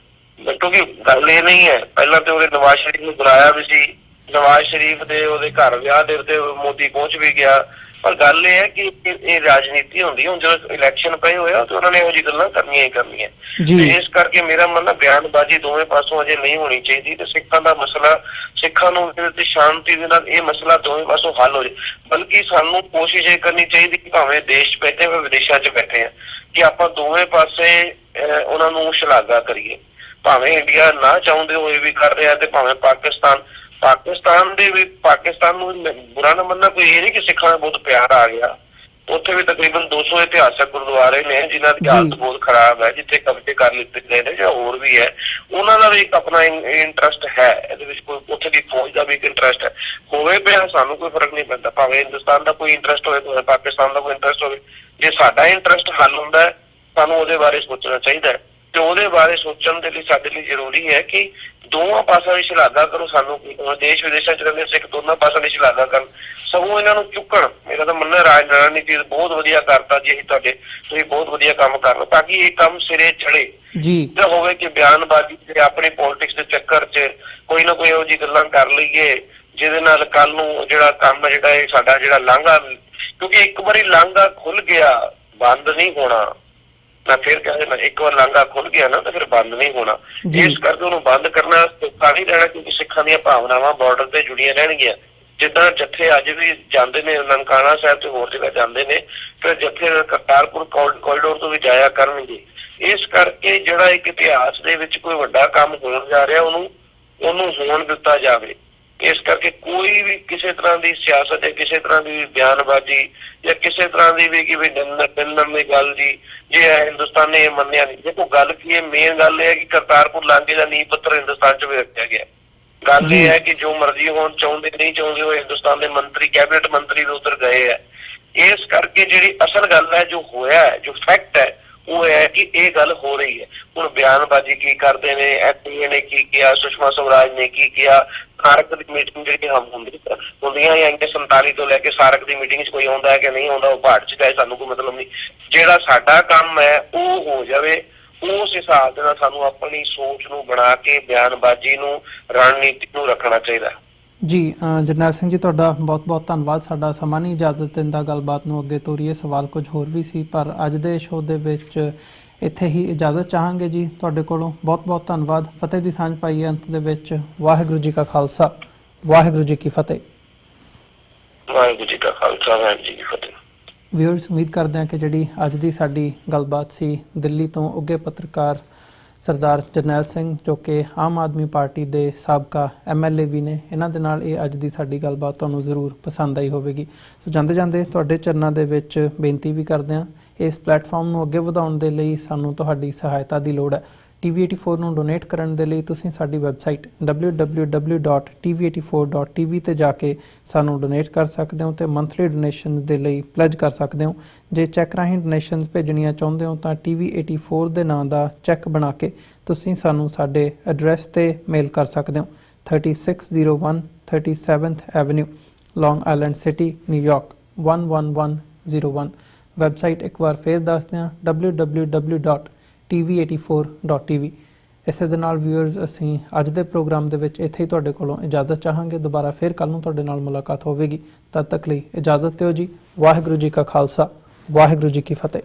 ਕਿਉਂਕਿ ਗੱਲ ਇਹ ਨਹੀਂ ਹੈ। ਪਹਿਲਾਂ ਤੇ ਉਹਦੇ ਨਵਾਜ਼ ਸ਼ਰੀਫ ਨੂੰ ਬੁਲਾਇਆ ਵੀ ਸੀ। ਨਵਾਜ਼ ਸ਼ਰੀਫ ਦੇ ਉਹਦੇ ਘਰ ਵਿਆਹ ਦੇ ਉੱਤੇ ਮੋਦੀ ਪਹੁੰਚ ਵੀ ਗਿਆ। ਪਰ ਗੱਲ ਇਹ ਹੈ ਕਿ ਇਹ- ਰਾਜਨੀਤੀ ਹੁੰਦੀ ਹੁਣ ਜਦੋਂ ਇਲੈਕਸ਼ਨ ਪਏ ਹੋਏ ਆ ਤੇ ਉਹਨਾਂ ਨੇ ਇਹੋ ਜਿਹੀ ਗੱਲਾਂ ਕਰਨੀਆਂ ਹੀ ਕਰਨੀਆਂ। ਜੀ। ਤੇ ਇਸ ਕਰਕੇ ਮੇਰਾ ਮੰਨਣਾ ਬਿਆਨਬਾਜ਼ੀ ਦੋਵੇਂ ਪਾਸੋਂ ਅਜੇ ਨਹੀਂ ਹੋਣੀ ਚਾਹੀਦੀ। ਤੇ ਸਿੱਖਾਂ ਦਾ ਮਸਲਾ ਸਿੱਖਾਂ ਨੂੰ ਤੇ ਸ਼ਾਂਤੀ ਦੇ ਨਾਲ ਇਹ ਮਸਲਾ ਦੋਵੇਂ ਪਾਸੋਂ ਹੱਲ ਹੋ ਜਾਏ। ਬਲਕਿ ਸਾਨੂੰ ਕੋਸ਼ਿਸ਼ ਇਹ ਕਰਨੀ ਚਾਹੀਦੀ ਕਿ ਭਾਵੇਂ ਦੇਸ਼ ਬੈਠੇ ਹੋਏ ਵਿਦੇਸ਼ਾਂ 'ਚ ਬੈਠੇ ਆ। ਕਿ ਆਪਾਂ ਦੋਵੇਂ ਪਾਸੇ ਅਹ, ਉਹਨਾਂ ਨੂੰ ਸ਼ਲਾਘਾ ਕਰੀਏ। ਭਾਵੇਂ ਇੰਡੀਆ ਨਾ ਚਾਹੁੰਦੇ ਹੋਏ ਵੀ ਕਰ ਰਿਹਾ ਤੇ ਭਾਵੇਂ ਪਾਕਿਸਤਾਨ ਪਾਕਿਸਤਾਨ ਦੇ ਵੀ ਪਾਕਿਸਤਾਨ ਨੂੰ ਬੁਰਾ ਨਾ ਮੰਨਣਾ ਕੋਈ ਇਹ ਨਹੀਂ ਕਿ ਸਿੱਖਾਂ ਦਾ ਬਹੁਤ ਪਿਆਰ ਆ ਗਿਆ। ਉੱਥੇ ਵੀ ਤਕਰੀਬਨ 200 ਇਤਿਹਾਸਕ ਗੁਰਦੁਆਰੇ ਨੇ ਜਿਨ੍ਹਾਂ ਦੀ। ਹਾਲਤ ਬਹੁਤ ਖਰਾਬ ਹੈ ਜਿੱਥੇ ਕਬਜ਼ੇ ਕਰ ਲਿੱਤੇ ਗਏ ਨੇ ਜਾਂ ਹੋਰ ਵੀ ਹੈ। ਉਹਨਾਂ ਦਾ ਵੀ ਇੱਕ ਆਪਣਾ ਇੰਟਰਸਟ ਹੈ ਇਹਦੇ ਵਿੱਚ ਕੋਈ ਉੱਥੇ ਦੀ ਫੌਜ ਦਾ ਵੀ ਇੱਕ ਇੰਟਰਸਟ ਹੈ। ਹੋਵੇ ਪਿਆ ਸਾਨੂੰ ਕੋਈ ਫ਼ਰਕ ਨਹੀਂ ਪੈਂਦਾ ਭਾਵੇਂ ਹਿੰਦੁਸਤਾਨ ਦਾ ਕੋਈ ਇੰਟਰਸਟ ਹੋਵੇ ਭਾਵੇਂ ਪਾਕਿਸਤਾਨ ਦਾ ਕੋਈ ਇੰਟਰਸਟ ਹੋਵੇ। ਜੇ ਸਾਡਾ ਇੰਟਰਸਟ ਹੱਲ ਹੁੰਦਾ ਹੈ ਸਾਨੂੰ ਉਹਦੇ ਬਾਰੇ ਸੋਚਣਾ ਚਾਹੀਦਾ ਹੈ। ਤੇ ਉਹਦੇ ਬਾਰੇ ਸੋਚਣ ਦੇ ਲਈ ਸਾਡੇ ਲਈ ਜ਼ਰੂਰੀ ਹੈ ਕਿ ਦੋਵਾਂ ਪਾਸਿਆਂ ਦੀ ਸ਼ਲਾਘਾ ਕਰੋ ਸਾਨੂੰ ਦੇਸ਼ ਵਿਦੇਸ਼ਾਂ ਚ ਰਹਿੰਦੇ ਸਿੱਖ ਦੋਨਾਂ ਪਾਸਿਆਂ ਦੀ ਸ਼ਲਾਘਾ ਕਰਨ। ਸਗੋਂ ਇਹਨਾਂ ਨੂੰ ਚੁੱਕਣ। ਮੇਰਾ ਤਾਂ ਮੰਨਣਾ ਰਾਜ ਰਣਨੀਤੀ ਬਹੁਤ ਵਧੀਆ ਕਰਤਾ ਜੀ ਅਸੀਂ ਤੁਹਾਡੇ ਤੁਸੀਂ ਬਹੁਤ ਵਧੀਆ ਕੰਮ ਕਰ ਰਹੇ ਹੋ ਤਾਂ ਕਿ ਇਹ ਕੰਮ ਸਿਰੇ ਚੜੇ। ਜੀ। ਇਹ ਹੋਵੇ ਕਿ ਬਿਆਨਬਾਜ਼ੀ ਤੇ ਆਪਣੀ ਪੋਲਿਟਿਕਸ ਦੇ ਚੱਕਰ 'ਚ ਕੋਈ ਨਾ ਕੋਈ ਇਹੋ ਜਿਹੀ ਗੱਲਾਂ ਕਰ ਲਈਏ ਜਿਹਦੇ ਨਾਲ ਕੱਲ ਨੂੰ ਜਿਹੜਾ ਕੰਮ ਜਿਹੜਾ ਇਹ ਸਾਡਾ ਜਿਹੜਾ ਲਾਂਘਾ ਕਿਉਂਕਿ ਇੱਕ ਵਾਰੀ ਲਾਂਘਾ ਖੁੱਲ ਗਿਆ ਬੰਦ ਨਹੀਂ ਹੋਣਾ। ਮੈਂ ਫਿਰ ਕਹਿੰਦਾ ਨਾ ਇੱਕ ਵਾਰ ਲਾਂਘਾ ਖੁੱਲ ਗਿਆ ਨਾ ਤਾਂ ਫਿਰ ਬੰਦ ਨਹੀਂ ਹੋਣਾ। ਜੀ। ਇਸ ਕਰਕੇ ਉਹਨੂੰ ਬੰਦ ਕਰਨਾ ਸੌਖਾ ਨਹੀਂ ਰਹਿਣਾ ਕਿਉਂਕਿ ਸਿੱਖਾਂ ਦੀਆਂ ਭਾਵਨਾਵਾਂ ਬਾਰਡਰ ਤੇ ਜੁੜੀਆਂ ਰਹਿਣਗੀਆਂ। ਜਿੱਦਾਂ ਜੱਥੇ ਅੱਜ ਵੀ ਜਾਂਦੇ ਨੇ, ਨਨਕਾਣਾ ਸਾਹਿਬ ਤੇ ਹੋਰ ਜਗ੍ਹਾ ਜਾਂਦੇ ਨੇ, ਫਿਰ ਜੱਥੇ ਕਰਤਾਰਪੁਰ ਕੋਰੀਡੋਰ ਤੋਂ ਵੀ ਜਾਇਆ ਕਰਨਗੇ। ਇਸ ਕਰਕੇ ਜਿਹੜਾ ਇੱਕ ਇਤਿਹਾਸ ਦੇ ਵਿੱਚ ਕੋਈ ਵੱਡਾ ਕੰਮ ਹੋਣ ਜਾ ਰਿਹਾ, ਉਹਨੂੰ ਉਹਨੂੰ ਹੋਣ ਦਿੱਤਾ ਜਾਵੇ। ਇਸ ਕਰਕੇ ਕੋਈ ਵੀ ਕਿਸੇ ਤਰ੍ਹਾਂ ਦੀ ਸਿਆਸਤ ਜਾਂ ਕਿਸੇ ਤਰ੍ਹਾਂ ਦੀ ਬਿਆਨਬਾਜ਼ੀ ਜਾਂ ਕਿਸੇ ਤਰ੍ਹਾਂ ਦੀ ਵੀ ਕਿ ਵੀ ਨਿੰਦਣ ਨਿੰਦਣ ਦੀ ਗੱਲ ਜੀ, ਜੇ ਹਿੰਦੁਸਤਾਨ ਨੇ ਇਹ ਮੰਨਿਆ ਨਹੀਂ। ਦੇਖੋ, ਗੱਲ ਕੀ ਹੈ ਮੇਨ ਗੱਲ ਇਹ ਹੈ ਕਿ ਕਰਤਾਰਪੁਰ ਲਾਂਘੇ ਦਾ ਨੀਂਹ ਪੱਥਰ ਹਿੰਦੁਸਤਾਨ 'ਚ ਵੀ ਰੱਖਿਆ ਗਿਆ। ਗੱਲ ਜੀ। ਇਹ ਹੈ ਕਿ ਜੋ ਮਰਜ਼ੀ ਹੋਣ ਚਾਹੁੰਦੇ ਨਹੀਂ ਚਾਹੁੰਦੇ ਉਹ ਹਿੰਦੁਸਤਾਨ ਦੇ ਮੰਤਰੀ ਕੈਬਨਿਟ ਮੰਤਰੀ ਵੀ ਉਧਰ ਗਏ ਹੈ ਇਸ ਕਰਕੇ ਜਿਹੜੀ ਅਸਲ ਗੱਲ ਹੈ ਜੋ ਹੋਇਆ ਹੈ ਜੋ ਫੈਕਟ ਹੈ ਉਹ ਹੈ ਕਿ ਇਹ ਗੱਲ ਹੋ ਰਹੀ ਹੈ। ਹੁਣ ਬਿਆਨਬਾਜ਼ੀ ਕੀ ਕਰਦੇ ਨੇ ਐਫਡੀਏ ਨੇ ਕੀ ਕਿਹਾ ਸੁਸ਼ਮਾ ਸਵਰਾਜ ਨੇ ਕੀ ਕਿਹਾ ਸਾਰਕ ਦੀ ਮੀਟਿੰਗ ਜਿਹੜੀ ਹਮ ਹੁੰਦੀ ਹੁੰਦੀਆਂ ਹੀ ਆਈਆਂ 47 ਤੋਂ ਲੈ ਕੇ ਸਾਰਕ ਦੀ ਮੀਟਿੰਗ 'ਚ ਕੋਈ ਆਉਂਦਾ ਹੈ ਕਿ ਨਹੀਂ ਆਉਂਦਾ ਉਹ ਬਾਹਰ 'ਚ ਜਾਏ ਸਾਨੂੰ ਕੋਈ ਮਤਲਬ ਨਹੀਂ। ਜਿਹੜਾ ਸਾਡਾ ਕੰਮ ਹੈ ਉਹ ਹੋ ਜਾਵੇ ਉਸ ਹਿਸਾਬ ਦੇ ਨਾਲ ਸਾਨੂੰ ਆਪਣੀ ਸੋਚ ਨੂੰ ਬਣਾ ਕੇ ਬਿਆਨਬਾਜ਼ੀ ਨੂੰ ਰਣਨੀਤੀ ਨੂੰ ਰੱਖਣਾ ਚਾਹੀਦਾ। ਜੀ ਜਰਨੈਲ ਸਿੰਘ ਜੀ ਤੁਹਾਡਾ ਬਹੁਤ-ਬਹੁਤ ਧੰਨਵਾਦ। ਸਾਡਾ ਸਮਾਂ ਨਹੀਂ ਇਜਾਜ਼ਤ ਦਿੰਦਾ ਗੱਲਬਾਤ ਨੂੰ ਅੱਗੇ ਤੋਰੀਏ। ਸਵਾਲ ਕੁਝ ਹੋਰ ਵੀ ਸੀ ਪਰ ਅੱਜ ਦੇ ਸ਼ੋਅ ਦੇ ਵਿੱਚ ਇੱਥੇ ਹੀ ਇਜਾਜ਼ਤ ਚਾਹਾਂਗੇ ਜੀ ਤੁਹਾਡੇ ਕੋਲੋਂ। ਬਹੁਤ-ਬਹੁਤ ਧੰਨਵਾਦ। ਫਤਿਹ ਦੀ ਸਾਂਝ ਪਾਈ ਅੰਤ ਦੇ ਵਿੱਚ। ਵਾਹਿਗੁਰੂ ਜੀ ਕਾ ਖਾਲਸਾ। ਵਾਹਿਗੁਰੂ ਜੀ ਕੀ ਫਤਿਹ। ਵਾਹਿਗੁਰੂ ਜੀ ਕਾ ਖਾਲਸਾ ਵਾਹਿਗੁਰੂ ਜੀ ਕੀ ਫਤਿਹ। ਵਿਊਅਰਸ ਉਮੀਦ ਕਰਦੇ ਹਾਂ ਕਿ ਜਿਹੜੀ ਅੱਜ ਦੀ ਸਾਡੀ ਗੱਲਬਾਤ ਸੀ, ਦਿੱਲੀ ਤੋਂ ਉੱਗੇ ਪੱਤਰਕਾਰ ਸਰਦਾਰ ਜਰਨੈਲ ਸਿੰਘ, ਜੋ ਕਿ ਆਮ ਆਦਮੀ ਪਾਰਟੀ ਦੇ ਸਾਬਕਾ ਐਮਐਲਏ ਵੀ ਨੇ, ਇਹਨਾਂ ਦੇ ਨਾਲ ਇਹ ਅੱਜ ਦੀ ਸਾਡੀ ਗੱਲਬਾਤ ਤੁਹਾਨੂੰ ਜ਼ਰੂਰ ਪਸੰਦ ਆਈ ਹੋਵੇਗੀ। ਸੋ ਜਾਂਦੇ ਜਾਂਦੇ ਤੁਹਾਡੇ ਚਰਨਾਂ ਦੇ ਵਿੱਚ ਬੇਨਤੀ ਵੀ ਕਰਦੇ ਹਾਂ, ਇਸ ਪਲੇਟਫਾਰਮ ਨੂੰ ਅੱਗੇ ਵਧਾਉਣ ਦੇ ਲਈ ਸਾਨੂੰ ਤੁਹਾਡੀ ਸਹਾਇਤਾ ਦੀ ਲੋੜ ਹੈ। TV84 ਨੂੰ ਡੋਨੇਟ ਕਰਨ ਦੇ ਲਈ ਤੁਸੀਂ ਸਾਡੀ ਵੈਬਸਾਈਟ www.tv84.tv ਤੇ ਜਾ ਕੇ ਸਾਨੂੰ ਡੋਨੇਟ ਕਰ ਸਕਦੇ ਹੋ ਤੇ ਮੰਥਲੀ ਡੋਨੇਸ਼ਨਸ ਦੇ ਲਈ ਪਲੇਜ ਕਰ ਸਕਦੇ ਹੋ। ਜੇ ਚੈੱਕ ਰਾਹੀਂ ਡੋਨੇਸ਼ਨਸ ਭੇਜਣੀਆਂ ਚਾਹੁੰਦੇ ਹੋ ਤਾਂ TV84 ਦੇ ਨਾਂ ਦਾ ਚੈੱਕ ਬਣਾ ਕੇ ਤੁਸੀਂ ਸਾਨੂੰ ਸਾਡੇ ਐਡਰੈਸ ਤੇ ਮੇਲ ਕਰ ਸਕਦੇ ਹੋ। 3601 37th avenue long island city New York 11101 website ਇੱਕ ਵਾਰ ਫੇਰ ਦੱਸਦੇ ਹਾਂ www.tv84.tv ਇਸੇ ਦੇ ਨਾਲ ਵਿਊਅਰਸ ਅਸੀਂ ਅੱਜ ਦੇ ਪ੍ਰੋਗਰਾਮ ਦੇ ਵਿੱਚ ਇੱਥੇ ਹੀ ਤੁਹਾਡੇ ਕੋਲੋਂ ਇਜਾਜ਼ਤ ਚਾਹਾਂਗੇ। ਦੁਬਾਰਾ ਫੇਰ ਕੱਲ ਨੂੰ ਤੁਹਾਡੇ ਨਾਲ ਮੁਲਾਕਾਤ ਹੋਵੇਗੀ। ਤਦ ਤੱਕ ਲਈ ਇਜਾਜ਼ਤ ਦਿਓ ਜੀ। ਵਾਹਿਗੁਰੂ ਜੀ ਕਾ ਖਾਲਸਾ। ਵਾਹਿਗੁਰੂ ਜੀ ਕੀ ਫਤਿਹ।